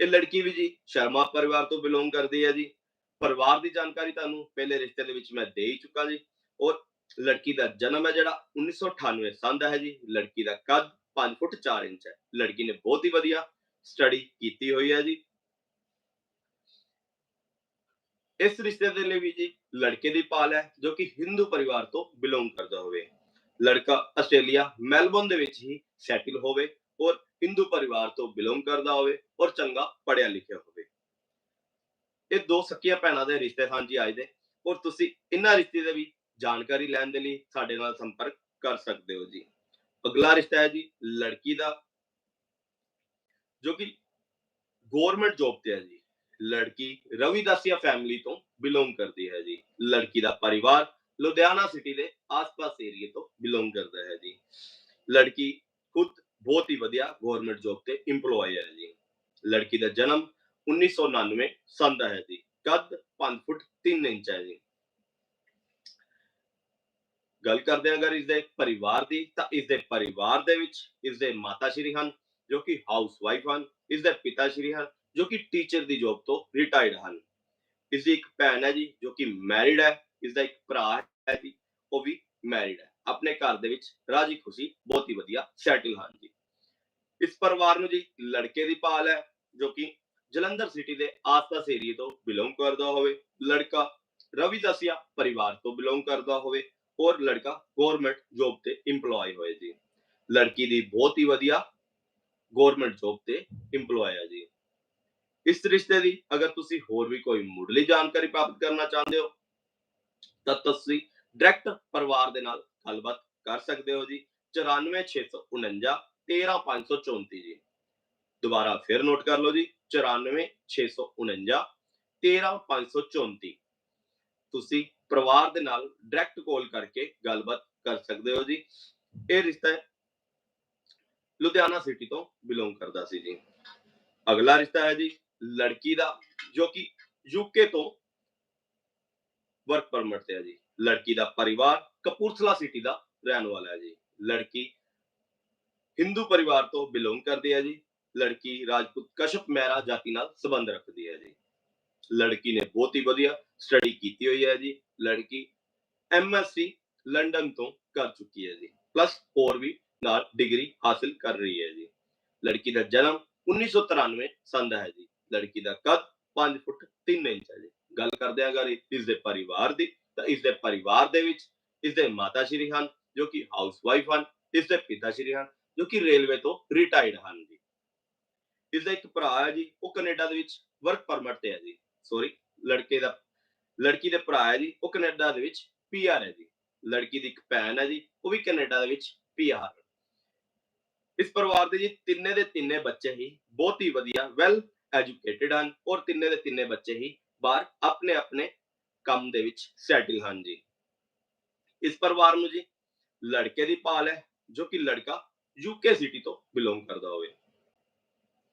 ਇਹ ਲੜਕੀ ਵੀ ਜੀ ਸ਼ਰਮਾ ਪਰਿਵਾਰ ਤੋਂ ਬਿਲੋਂਗ ਕਰਦੀ ਹੈ ਜੀ। ਪਰਿਵਾਰ ਦੀ ਜਾਣਕਾਰੀ ਤੁਹਾਨੂੰ ਪਹਿਲੇ ਰਿਸ਼ਤੇ ਦੇ ਵਿੱਚ ਮੈਂ ਦੇ ਹੀ ਚੁੱਕਾ ਜੀ। ਔਰ ਲੜਕੀ ਦਾ ਜਨਮ ਹੈ ਜਿਹੜਾ 1998 ਸੰਨ ਦਾ ਹੈ ਜੀ। ਲੜਕੀ ਦਾ ਕੱਦ 5 ਫੁੱਟ 4 ਇੰਚ ਹੈ। ਲੜਕੀ ਨੇ ਬਹੁਤ ਹੀ ਵਧੀਆ ਸਟੱਡੀ ਕੀਤੀ ਹੋਈ ਹੈ ਜੀ। ਇਸ ਰਿਸ਼ਤੇ ਦੇ ਲਈ ਵੀ ਜੀ ਲੜਕੇ ਦੀ ਪਾਲ ਹੈ, ਜੋ ਕਿ ਹਿੰਦੂ ਪਰਿਵਾਰ ਤੋਂ ਬਿਲੋਂਗ ਕਰਦਾ ਹੋਵੇ। ਲੜਕਾ ਆਸਟ੍ਰੇਲੀਆ, ਮੈਲਬੌਰਨ ਦੇ ਵਿੱਚ ਹੀ ਸੈਟਲ ਹੋਵੇ ਔਰ ਹਿੰਦੂ ਪਰਿਵਾਰ ਤੋਂ ਬਿਲੋਂਗ ਕਰਦਾ ਹੋਵੇ ਔਰ ਚੰਗਾ ਪੜਿਆ ਲਿਖਿਆ ਹੋਵੇ। ਇਹ ਦੋ ਸਕੀਆਂ ਭੈਣਾਂ ਦੇ ਰਿਸ਼ਤੇ ਹਨ ਜੀ ਅੱਜ ਦੇ। ਔਰ ਤੁਸੀਂ ਇਹਨਾਂ ਰਿਸ਼ਤੇ ਦੇ ਵੀ ਜਾਣਕਾਰੀ ਲੈਣ ਦੇ ਲਈ ਸਾਡੇ ਨਾਲ ਸੰਪਰਕ ਕਰ ਸਕਦੇ ਹੋ ਜੀ। ਅਗਲਾ ਰਿਸ਼ਤਾ ਹੈ ਜੀ, ਲੜਕੀ ਦਾ, ਜੋ ਕਿ ਗਵਰਨਮੈਂਟ ਜੌਬ ਤੇ ਹੈ ਜੀ। ਲੜਕੀ ਰਵਿਦਾਸੀਆ ਫੈਮਿਲੀ ਤੋਂ ਬਿਲੋਂਗ ਕਰਦੀ ਹੈ ਜੀ। ਲੜਕੀ ਦਾ ਪਰਿਵਾਰ ਲੁਧਿਆਣਾ ਸਿਟੀ ਦੇ ਆਸ-ਪਾਸ ਏਰੀਏ ਤੋਂ ਬਿਲੋਂਗ ਕਰਦਾ ਹੈ ਜੀ। ਲੜਕੀ ਖੁਦ ਬਹੁਤ ਹੀ ਵਧੀਆ ਗਵਰਨਮੈਂਟ ਜੌਬ ਤੇ EMPLOYE ਹੈ ਜੀ। ਲੜਕੀ ਦਾ ਜਨਮ 1999 ਸੰਨ ਦਾ ਹੈ ਜੀ। ਕੱਦ 5 ਫੁੱਟ 3 ਇੰਚ ਹੈ ਜੀ। ਗੱਲ ਕਰਦੇ ਹਾਂ ਅਗਰ ਇਸ ਦੇ ਪਰਿਵਾਰ ਦੀ, ਤਾਂ ਇਸ ਦੇ ਪਰਿਵਾਰ ਦੇ ਵਿੱਚ ਇਸ ਦੇ ਮਾਤਾ ਸ਼੍ਰੀ ਹਨ, ਜੋ ਕਿ ਹਾਊਸ ਵਾਈਫ ਹਨ ਇਸ ਦੇ ਪਿਤਾ ਸ਼੍ਰੀ ਹਨ, ਜੋ ਕਿ ਟੀਚਰ ਦੀ ਜੌਬ ਤੋਂ ਰਿਟਾਇਰਡ ਹਨ। ਇਸ ਦੀ ਇੱਕ ਭੈਣ ਹੈ ਜੀ, ਜੋ ਕਿ ਮੈਰਿਡ ਹੈ ਇਸ ਦਾ ਇੱਕ ਭਰਾ ਹੈ ਜੀ, ਉਹ ਵੀ ਮੈਰਿਡ ਹੈ। ਆਪਣੇ ਘਰ ਦੇ ਵਿੱਚ ਰਾਜੀ ਖੁਸ਼ੀ ਬਹੁਤ ਹੀ ਵਧੀਆ ਸੈਟਲ ਹਨ ਜੀ। ਇਸ ਪਰਿਵਾਰ ਨੂੰ ਜੀ ਲੜਕੇ ਦੀ ਪਾਲ ਹੈ, ਜੋ ਕਿ ਜਲੰਧਰ ਸਿਟੀ ਦੇ ਆਸ-ਪਾਸ ਏਰੀਏ ਤੋਂ ਬਿਲੋਂਗ ਕਰਦਾ ਹੋਵੇ। ਲੜਕਾ ਰਵੀ ਰਵਿਦਾਸੀਆ ਪਰਿਵਾਰ ਤੋਂ ਬਿਲੋਂਗ ਕਰਦਾ ਹੋਵੇ। ਔਰ ਲੜਕਾ ਗਵਰਨਮੈਂਟ ਜੌਬ ਤੇ EMPLOYE ਹੋਏ ਜੀ। ਲੜਕੀ ਦੀ ਬਹੁਤ ਹੀ ਵਧੀਆ ਗਵਰਨਮੈਂਟ ਜੌਬ ਤੇ EMPLOYE ਹੈ ਜੀ। ਇਸ ਰਿਸ਼ਤੇ ਦੀ ਅਗਰ ਤੁਸੀਂ ਹੋਰ ਵੀ ਕੋਈ ਮੁੱਢਲੀ ਜਾਣਕਾਰੀ ਪ੍ਰਾਪਤ ਕਰਨਾ ਚਾਹੁੰਦੇ ਹੋ, ਤਾਂ ਤੁਸੀਂ ਡਾਇਰੈਕਟ ਪਰਿਵਾਰ ਦੇ ਨਾਲ ਗੱਲਬਾਤ ਕਰ ਸਕਦੇ ਹੋ ਜੀ। 94649 13534 ਜੀ। ਦੁਬਾਰਾ ਫਿਰ ਨੋਟ ਕਰ ਲਓ ਜੀ 94649 13534 ਤੁਸੀਂ ਪਰਿਵਾਰ ਦੇ ਨਾਲ ਡਾਇਰੈਕਟ ਕਾਲ ਕਰਕੇ ਗੱਲਬਾਤ ਕਰ ਸਕਦੇ ਹੋ ਜੀ। ਇਹ ਰਿਸ਼ਤਾ ਲੁਧਿਆਣਾ ਸਿਟੀ ਤੋਂ ਬਿਲੋਂਗ ਕਰਦਾ ਸੀ ਜੀ। ਅਗਲਾ ਰਿਸ਼ਤਾ ਹੈ ਜੀ ਲੜਕੀ ਦਾ, ਜੋ ਕਿ ਯੂਕੇ ਤੋਂ ਵਰਕ ਪਰਮਿਟ ਤੇ ਹੈ ਜੀ। ਲੜਕੀ ਦਾ ਪਰਿਵਾਰ ਕਪੂਰਥਲਾ ਸਿਟੀ ਦਾ ਰਹਿਣ ਵਾਲਾ ਹੈ ਜੀ। ਲੜਕੀ ਹਿੰਦੂ ਪਰਿਵਾਰ ਤੋਂ ਬਿਲੋਂਗ ਕਰਦੀ ਹੈ ਜੀ। ਲੜਕੀ ਰਾਜਪੂਤ ਕਸ਼ਪ ਮਹਿਰਾ ਜਾਤੀ ਨਾਲ ਸੰਬੰਧ ਰੱਖਦੀ ਹੈ ਜੀ। ਲੜਕੀ ਨੇ ਬਹੁਤ ਹੀ ਵਧੀਆ ਸਟੱਡੀ ਕੀਤੀ ਹੋਈ ਹੈ ਜੀ। ਲੜਕੀ ਐਮਐਸਸੀ ਲੰਡਨ ਤੋਂ ਕਰ ਚੁੱਕੀ ਹੈ ਜੀ। ਪਲੱਸ ਹੋਰ ਵੀ ਨਾਲ ਡਿਗਰੀ ਹਾਸਲ ਕਰ ਰਹੀ ਹੈ ਜੀ। ਲੜਕੀ ਦਾ ਜਨਮ 1993 ਸੰਨ ਦਾ ਹੈ ਜੀ। ਲੜਕੀ ਦਾ ਕੱਦ 5 ਫੁੱਟ 3 ਇੰਚ ਹੈ ਜੀ। ਗੱਲ ਕਰਦੇ ਹਾਂ ਅਗਰ ਇਸ ਦੇ ਪਰਿਵਾਰ ਦੀ, ਤਾਂ ਇਸ ਦੇ ਪਰਿਵਾਰ ਦੇ ਵਿੱਚ ਇਸ ਦੇ ਮਾਤਾ ਸ਼੍ਰੀ ਹਨ, ਜੋ ਕਿ ਹਾਊਸ ਵਾਈਫ ਹਨ, ਇਸ ਦੇ ਪਿਤਾ ਸ਼੍ਰੀ ਹਨ, ਜੋ ਕਿ ਰੇਲਵੇ ਤੋਂ ਰਿਟਾਇਰਡ ਹਨ ਜੀ। ਇਸ ਦਾ ਇੱਕ ਭਰਾ ਹੈ ਜੀ, ਉਹ ਕੈਨੇਡਾ ਦੇ ਵਿੱਚ ਵਰਕ ਪਰਮਿਟ ਤੇ ਹੈ ਜੀ। ਸੌਰੀ ਲੜਕੇ ਦਾ ਲੜਕੀ ਦੇ ਭਰਾ ਹੈ ਜੀ, ਉਹ ਕੈਨੇਡਾ ਦੇ ਵਿੱਚ ਪੀਆਰ ਹੈ ਜੀ। ਲੜਕੀ ਦੀ ਇੱਕ ਭੈਣ ਹੈ ਜੀ, ਉਹ ਵੀ ਕੈਨੇਡਾ ਦੇ ਵਿੱਚ ਪੀਆਰ ਇਸ ਪਰਿਵਾਰ ਦੇ ਜੀ ਤਿੰਨੇ ਦੇ ਤਿੰਨੇ ਬੱਚੇ ਹੀ ਬਹੁਤ ਹੀ ਵਧੀਆ ਵੈਲ ਐਜੂਕੇਟਿਡ ਹਨ ਔਰ ਤਿੰਨੇ ਦੇ ਤਿੰਨੇ ਬੱਚੇ ਹੀ ਬਾਹਰ ਆਪਣੇ ਆਪਣੇ ਕੰਮ ਦੇ ਵਿੱਚ ਸੈਟਲ ਹਨ ਜੀ। ਇਸ ਪਰਿਵਾਰ ਨੂੰ ਜੀ ਲੜਕੇ ਦੀ ਭਾਲ ਹੈ, ਜੋ ਕਿ ਲੜਕਾ ਯੂਕੇ ਸਿਟੀ ਤੋਂ ਬਿਲੋਂਗ ਕਰਦਾ ਹੋਵੇ।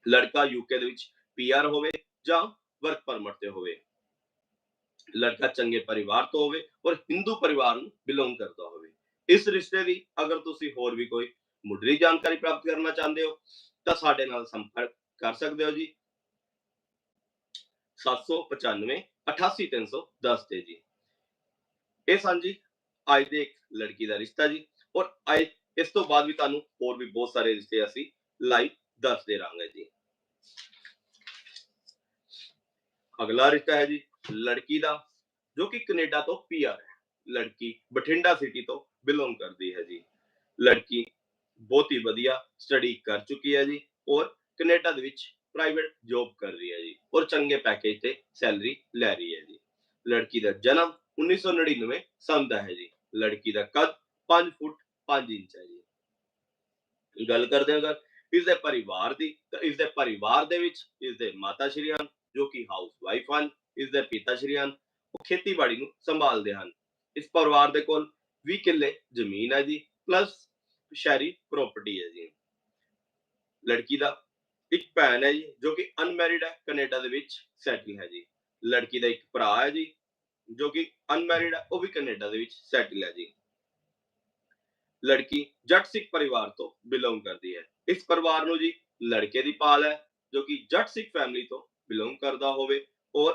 ਲੜਕਾ ਯੂਕੇ ਦੇ ਵਿੱਚ ਪੀਆਰ ਹੋਵੇ ਜਾਂ ਵਰਕ ਪਰਮਿਟ ਤੇ ਹੋਵੇ। ਲੜਕਾ ਚੰਗੇ ਪਰਿਵਾਰ ਤੋਂ ਹੋਵੇ ਔਰ ਹਿੰਦੂ ਪਰਿਵਾਰ ਨੂੰ ਬਿਲੋਂਗ ਕਰਦਾ ਹੋਵੇ। ਇਸ ਰਿਸ਼ਤੇ ਦੀ ਅਗਰ ਤੁਸੀਂ ਹੋਰ ਵੀ ਕੋਈ ਮੁੱਢਲੀ ਜਾਣਕਾਰੀ ਪ੍ਰਾਪਤ ਕਰਨਾ ਚਾਹੁੰਦੇ ਹੋ, ਤਾਂ ਸਾਡੇ ਨਾਲ ਸੰਪਰਕ ਕਰ ਸਕਦੇ ਹੋ ਜੀ। 795 88310 ਤੇ ਜੀ। ਇਹ ਸਨ ਜੀ, ਅੱਜ ਦੇ ਇੱਕ ਲੜਕੀ ਦਾ ਰਿਸ਼ਤਾ ਜੀ ਔਰ ਅੱਜ ਇਸ ਤੋਂ ਬਾਅਦ ਵੀ ਤੁਹਾਨੂੰ ਹੋਰ ਵੀ ਬਹੁਤ ਸਾਰੇ ਰਿਸ਼ਤੇ ਅਸੀਂ ਲਾਈਵ ਦੱਸਦੇ ਰਹਾਂਗੇ ਜੀ। ਅਗਲਾ ਰਿਸ਼ਤਾ ਹੈ ਜੀ ਲੜਕੀ ਦਾ, ਜੋ ਕਿ ਕੈਨੇਡਾ ਤੋਂ ਪੀਆਰ ਹੈ। ਲੜਕੀ ਬਠਿੰਡਾ ਸਿਟੀ ਤੋਂ ਬਿਲੋਂਗ ਕਰਦੀ ਹੈ ਜੀ। ਲੜਕੀ ਬਹੁਤ ਹੀ ਵਧੀਆ ਸਟੱਡੀ ਕਰ ਚੁੱਕੀ ਹੈ ਜੀ ਔਰ ਕੈਨੇਡਾ ਦੇ ਵਿੱਚ ਪ੍ਰਾਈਵੇਟ ਜੌਬ ਕਰ ਰਹੀ ਹੈ ਜੀ ਔਰ ਚੰਗੇ ਪੈਕੇਜ ਤੇ ਸੈਲਰੀ ਲੈ ਰਹੀ ਹੈ ਜੀ। ਲੜਕੀ ਦਾ ਜਨਮ 1999 ਸੰਨ ਦਾ ਹੈ ਜੀ। ਲੜਕੀ ਦਾ ਕੱਦ 5 ਫੁੱਟ 5 ਇੰਚ ਹੈ ਜੀ। ਗੱਲ ਕਰਦੇ ਹਾਂ ਅਗਰ ਇਸ ਦੇ ਪਰਿਵਾਰ ਦੀ, ਤਾਂ ਇਸ ਦੇ ਪਰਿਵਾਰ ਦੇ ਵਿੱਚ ਇਸ ਦੇ ਮਾਤਾ ਸ਼੍ਰੀ ਹਨ ਜੋ ਕਿ ਹਾਊਸ ਵਾਈਫ ਹਨ। ਇਸ ਦੇ ਪਿਤਾ ਸ਼੍ਰੀ ਹਨ, ਉਹ ਖੇਤੀਬਾੜੀ ਨੂੰ ਸੰਭਾਲਦੇ ਹਨ। ਇਸ ਪਰਿਵਾਰ ਦੇ ਕੋਲ 20 ਕਿੱਲੇ ਜ਼ਮੀਨ ਹੈ ਜੀ ਪਲੱਸ ਸ਼ਹਿਰੀ ਪ੍ਰਾਪਰਟੀ ਹੈ ਜੀ। ਲੜਕੀ ਦਾ ਇੱਕ ਭੈਣ ਹੈ ਜੀ, ਜੋ ਕਿ ਅਨਮੈਰਿਡ ਹੈ, ਕੈਨੇਡਾ ਦੇ ਵਿੱਚ ਸੈਟਲ ਹੈ ਜੀ। ਲੜਕੀ ਦਾ ਇੱਕ ਭਰਾ ਹੈ ਜੀ, ਜੋ ਕਿ ਅਨਮੈਰਿਡ ਹੈ, ਉਹ ਵੀ ਕੈਨੇਡਾ ਦੇ ਵਿੱਚ ਸੈਟਲ ਹੈ ਜੀ। ਲੜਕੀ ਜੱਟ ਸਿੱਖ ਪਰਿਵਾਰ ਤੋਂ ਬਿਲੋਂਗ ਕਰਦੀ ਹੈ। ਇਸ ਪਰਿਵਾਰ ਨੂੰ ਜੀ ਲੜਕੇ ਦੀ ਪਾਲ ਹੈ, ਜੋ ਕਿ ਜੱਟ ਸਿੱਖ ਫੈਮਿਲੀ ਤੋਂ ਬਿਲੋਂਗ ਕਰਦਾ ਹੋਵੇ ਔਰ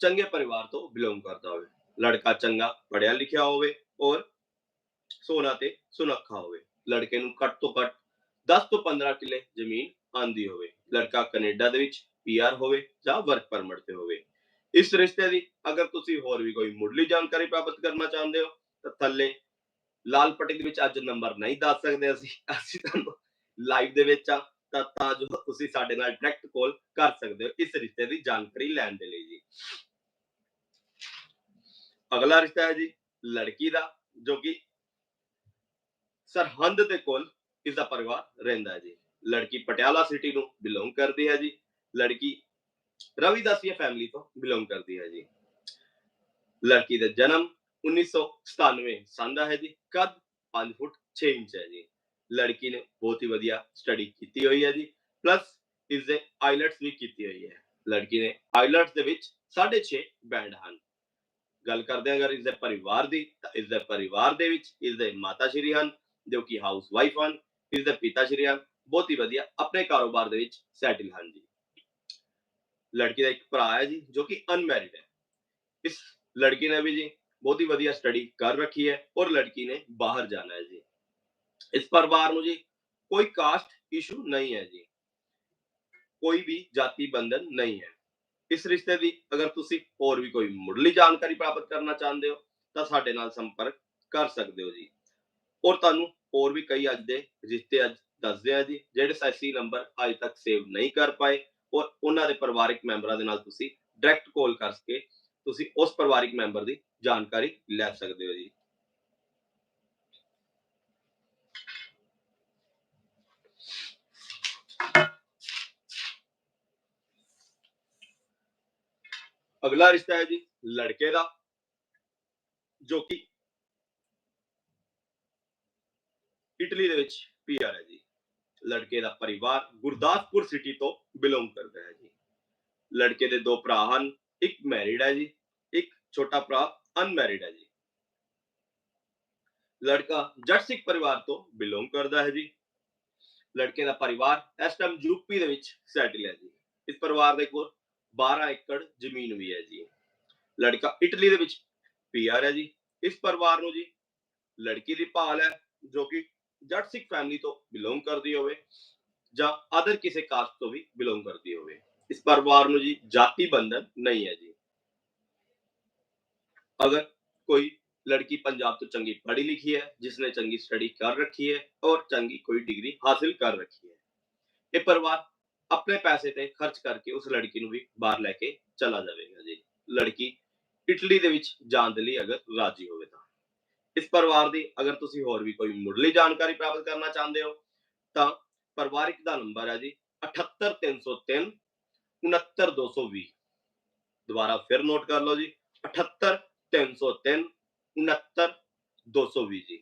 ਚੰਗੇ ਪਰਿਵਾਰ ਤੋਂ ਬਿਲੋਂਗ ਕਰਦਾ ਹੋਵੇ। ਲੜਕਾ ਚੰਗਾ ਪੜਿਆ ਲਿਖਿਆ ਹੋਵੇ ਔਰ ਸੋਨਾ ਤੇ ਸੁਨੱਖਾ ਹੋਵੇ। ਲੜਕੇ ਨੂੰ ਘੱਟ ਤੋਂ ਘੱਟ 10 ਤੋਂ 15 ਕਿੱਲੇ ਜ਼ਮੀਨ ਆਂਦੀ ਹੋਵੇ। ਲੜਕਾ ਕੈਨੇਡਾ ਦੇ ਵਿੱਚ ਪੀਆਰ ਹੋਵੇ ਜਾਂ ਵਰਕ ਪਰਮਿਟ ਤੇ ਹੋਵੇ। ਇਸ ਰਿਸ਼ਤੇ ਦੀ ਅਗਰ ਤੁਸੀਂ ਹੋਰ ਵੀ ਕੋਈ ਮੁੱਢਲੀ ਜਾਣਕਾਰੀ ਪ੍ਰਾਪਤ ਕਰਨਾ ਚਾਹੁੰਦੇ ਹੋ, ਤਾਂ ਥੱਲੇ ਲਾਲ ਪੱਟੀ ਦੇ ਵਿੱਚ ਅੱਜ ਨੰਬਰ ਨਹੀਂ ਦੱਸ ਸਕਦੇ ਅਸੀਂ। ਅਸੀਂ ਤੁਹਾਨੂੰ ਲਾਈਵ ਦੇ ਵਿੱਚ ਆ, ਤਾਂ ਤਾਂ ਜੋ ਤੁਸੀਂ ਸਾਡੇ ਨਾਲ ਡਾਇਰੈਕਟ ਕਾਲ ਕਰ ਸਕਦੇ ਹੋ ਇਸ ਰਿਸ਼ਤੇ ਦੀ ਜਾਣਕਾਰੀ ਲੈਣ ਦੇ ਲਈ ਜੀ। ਅਗਲਾ ਰਿਸ਼ਤਾ ਹੈ ਜੀ ਲੜਕੀ ਦਾ, ਜੋ ਕਿ ਸਰਹੰਦ ਦੇ ਕੋਲ ਇਸ ਦਾ ਪਰਿਵਾਰ ਰਹਿੰਦਾ ਹੈ ਜੀ। ਲੜਕੀ ਪਟਿਆਲਾ ਸਿਟੀ ਨੂੰ ਬਿਲੋਂਗ ਕਰਦੀ ਹੈ ਜੀ। ਲੜਕੀ ਰਵਿਦਾਸੀਆ ਫੈਮਿਲੀ ਤੋਂ ਬਿਲੋਂਗ ਕਰਦੀ ਹੈ ਜੀ। ਲੜਕੀ ਦਾ ਜਨਮ 1997 ਸੰਨ ਦਾ ਹੈ ਜੀ। ਕੱਦ 5 ਫੁੱਟ 6 ਇੰਚ ਹੈ ਜੀ। ਲੜਕੀ ਨੇ ਬਹੁਤ ਹੀ ਵਧੀਆ ਸਟੱਡੀ ਕੀਤੀ ਹੋਈ ਹੈ ਜੀ। ਪਲੱਸ ਇਸ ਦੇ ਆਈਲੈਟਸ ਵੀ ਕੀਤੀ ਹੋਈ ਹੈ। ਲੜਕੀ ਨੇ ਆਈਲੈਟਸ ਦੇ ਵਿੱਚ 6.5 ਬੈਂਡ ਹਨ। ਗੱਲ ਕਰਦੇ ਹਾਂ ਅਗਰ ਇਸ ਦੇ ਪਰਿਵਾਰ ਦੀ, ਤਾਂ ਇਸ ਦੇ ਪਰਿਵਾਰ ਦੇ ਵਿੱਚ ਇਸ ਦੇ ਮਾਤਾ ਸ਼੍ਰੀ ਹਨ, ਜੋ ਕਿ ਹਾਊਸ ਵਾਈਫ ਹਨ ਇਸ ਦੇ ਪਿਤਾ ਸ਼੍ਰੀ ਹਨ, ਬਹੁਤ ਹੀ ਵਧੀਆ ਆਪਣੇ ਕਾਰੋਬਾਰ ਦੇ ਵਿੱਚ ਸੈਟਲ ਹਨ ਜੀ। ਲੜਕੀ ਦਾ ਇੱਕ ਭਰਾ ਹੈ ਜੀ, ਜੋ ਕਿ ਅਨਮੈਰਿਡ ਹੈ। ਇਸ ਲੜਕੀ ਨੇ ਵੀ ਜੀ ਬਹੁਤ ਹੀ ਵਧੀਆ ਸਟੱਡੀ ਕਰ ਰੱਖੀ ਹੈ ਔਰ ਲੜਕੀ ਨੇ ਬਾਹਰ ਜਾਣਾ ਹੈ ਜੀ। ਇਸ ਪਰਿਵਾਰ ਨੂੰ ਜੀ ਕੋਈ ਕਾਸਟ ਇਸ਼ੂ ਨਹੀਂ ਹੈ ਜੀ। ਕੋਈ ਵੀ ਜਾਤੀ ਬੰਧਨ ਨਹੀਂ ਹੈ। ਇਸ ਰਿਸ਼ਤੇ ਦੀ ਅਗਰ ਤੁਸੀਂ ਹੋਰ ਵੀ ਕੋਈ ਮੁੱਢਲੀ ਜਾਣਕਾਰੀ ਪ੍ਰਾਪਤ ਕਰਨਾ ਚਾਹੁੰਦੇ ਹੋ, ਤਾਂ ਸਾਡੇ ਨਾਲ ਸੰਪਰਕ ਕਰ ਸਕਦੇ ਹੋ ਜੀ। ਔਰ ਤੁਹਾਨੂੰ ਹੋਰ ਵੀ ਕਈ ਅੱਜ ਦੇ ਰਿਸ਼ਤੇ ਅੱਜ ਦੱਸਦੇ ਆ ਜੀ, ਜਿਹੜੇ ਸੈਸੀ ਨੰਬਰ ਅੱਜ ਤੱਕ ਸੇਵ ਨਹੀਂ ਕਰ ਪਾਏ ਔਰ ਉਹਨਾਂ ਦੇ ਪਰਿਵਾਰਕ ਮੈਂਬਰਾਂ ਦੇ ਨਾਲ ਤੁਸੀਂ ਡਾਇਰੈਕਟ ਕਾਲ ਕਰਕੇ ਤੁਸੀਂ ਉਸ ਪਰਿਵਾਰਕ ਮੈਂਬਰ ਦੀ ਜਾਣਕਾਰੀ ਲੈ ਸਕਦੇ ਹੋ ਜੀ। ਅਗਲਾ ਰਿਸ਼ਤਾ ਹੈ ਜੀ ਲੜਕੇ ਦਾ, ਜੋ ਕਿ ਇਟਲੀ ਦੇ ਵਿੱਚ ਪੀਆਰ ਹੈ ਜੀ। ਲੜਕੇ ਦਾ ਪਰਿਵਾਰ ਗੁਰਦਾਸਪੁਰ ਸਿਟੀ ਤੋਂ ਬਿਲੋਂਗ ਕਰਦਾ ਹੈ ਜੀ। ਲੜਕੇ ਦੇ ਦੋ ਭਰਾ ਹਨ, ਇੱਕ ਮੈਰਿਡ ਹੈ ਜੀ, ਇੱਕ ਛੋਟਾ ਭਰਾ ਅਨਮੈਰਿਡ ਹੈ ਜੀ। ਲੜਕਾ ਜੱਟ ਸਿੱਖ ਪਰਿਵਾਰ ਤੋਂ ਬਿਲੋਂਗ ਕਰਦਾ ਹੈ ਜੀ। ਲੜਕੇ ਦਾ ਪਰਿਵਾਰ ਇਸ ਟਾਈਮ ਯੂਪੀ ਦੇ ਵਿੱਚ ਸੈਟਲ ਹੈ ਜੀ। ਇਸ ਪਰਿਵਾਰ ਦੇ ਕੋਲ 12 ਏਕੜ ਜ਼ਮੀਨ ਵੀ ਹੈ ਜੀ। ਲੜਕਾ ਇਟਲੀ ਦੇ ਵਿੱਚ ਪੀਆਰ ਹੈ ਜੀ। ਇਸ ਪਰਿਵਾਰ ਨੂੰ ਜੀ ਲੜਕੀ ਦੀ ਭਾਲ ਹੈ ਜੋ ਕਿ ਜੱਟ ਸਿੱਖ ਫੈਮਿਲੀ ਤੋਂ ਬਿਲੋਂਗ ਕਰਦੀ ਹੋਵੇ ਜਾਂ ਅਦਰ ਕਿਸੇ ਕਾਸਟ ਤੋਂ ਵੀ ਬਿਲੋਂਗ ਕਰਦੀ ਹੋਵੇ। ਇਸ ਪਰਿਵਾਰ ਨੂੰ ਜੀ ਜਾਤੀ ਬੰਧਨ ਨਹੀਂ ਹੈ ਜੀ। ਅਗਰ ਕੋਈ ਲੜਕੀ ਪੰਜਾਬ ਤੋਂ ਚੰਗੀ ਪੜ੍ਹੀ ਲਿਖੀ ਹੈ, ਜਿਸਨੇ ਚੰਗੀ ਸਟੱਡੀ ਕਰ ਰੱਖੀ ਹੈ ਔਰ ਚੰਗੀ ਕੋਈ ਡਿਗਰੀ ਹਾਸਿਲ ਕਰ ਰੱਖੀ ਹੈ, ਇਹ ਪਰਿਵਾਰ ਆਪਣੇ ਪੈਸੇ ਤੇ ਖਰਚ ਕਰਕੇ ਉਸ ਲੜਕੀ ਨੂੰ ਵੀ ਬਾਹਰ ਲੈ ਕੇ ਚਲਾ ਜਾਵੇਗਾ ਜੀ ਲੜਕੀ ਇਟਲੀ ਦੇ ਵਿੱਚ ਜਾਣ ਦੇ ਲਈ ਅਗਰ ਰਾਜੀ ਹੋਵੇ ਤਾਂ ਇਸ ਪਰਿਵਾਰ ਦੀ ਅਗਰ ਤੁਸੀਂ ਹੋਰ ਵੀ ਕੋਈ ਮੁੱਢਲੀ ਜਾਣਕਾਰੀ ਪ੍ਰਾਪਤ ਕਰਨਾ ਚਾਹੁੰਦੇ ਹੋ ਤਾਂ ਪਰਿਵਾਰਿਕ ਦਾ ਨੰਬਰ ਹੈ ਜੀ 78303 69220 ਦੁਬਾਰਾ ਫਿਰ ਨੋਟ ਕਰ ਲਓ ਜੀ 78303 69220 ਜੀ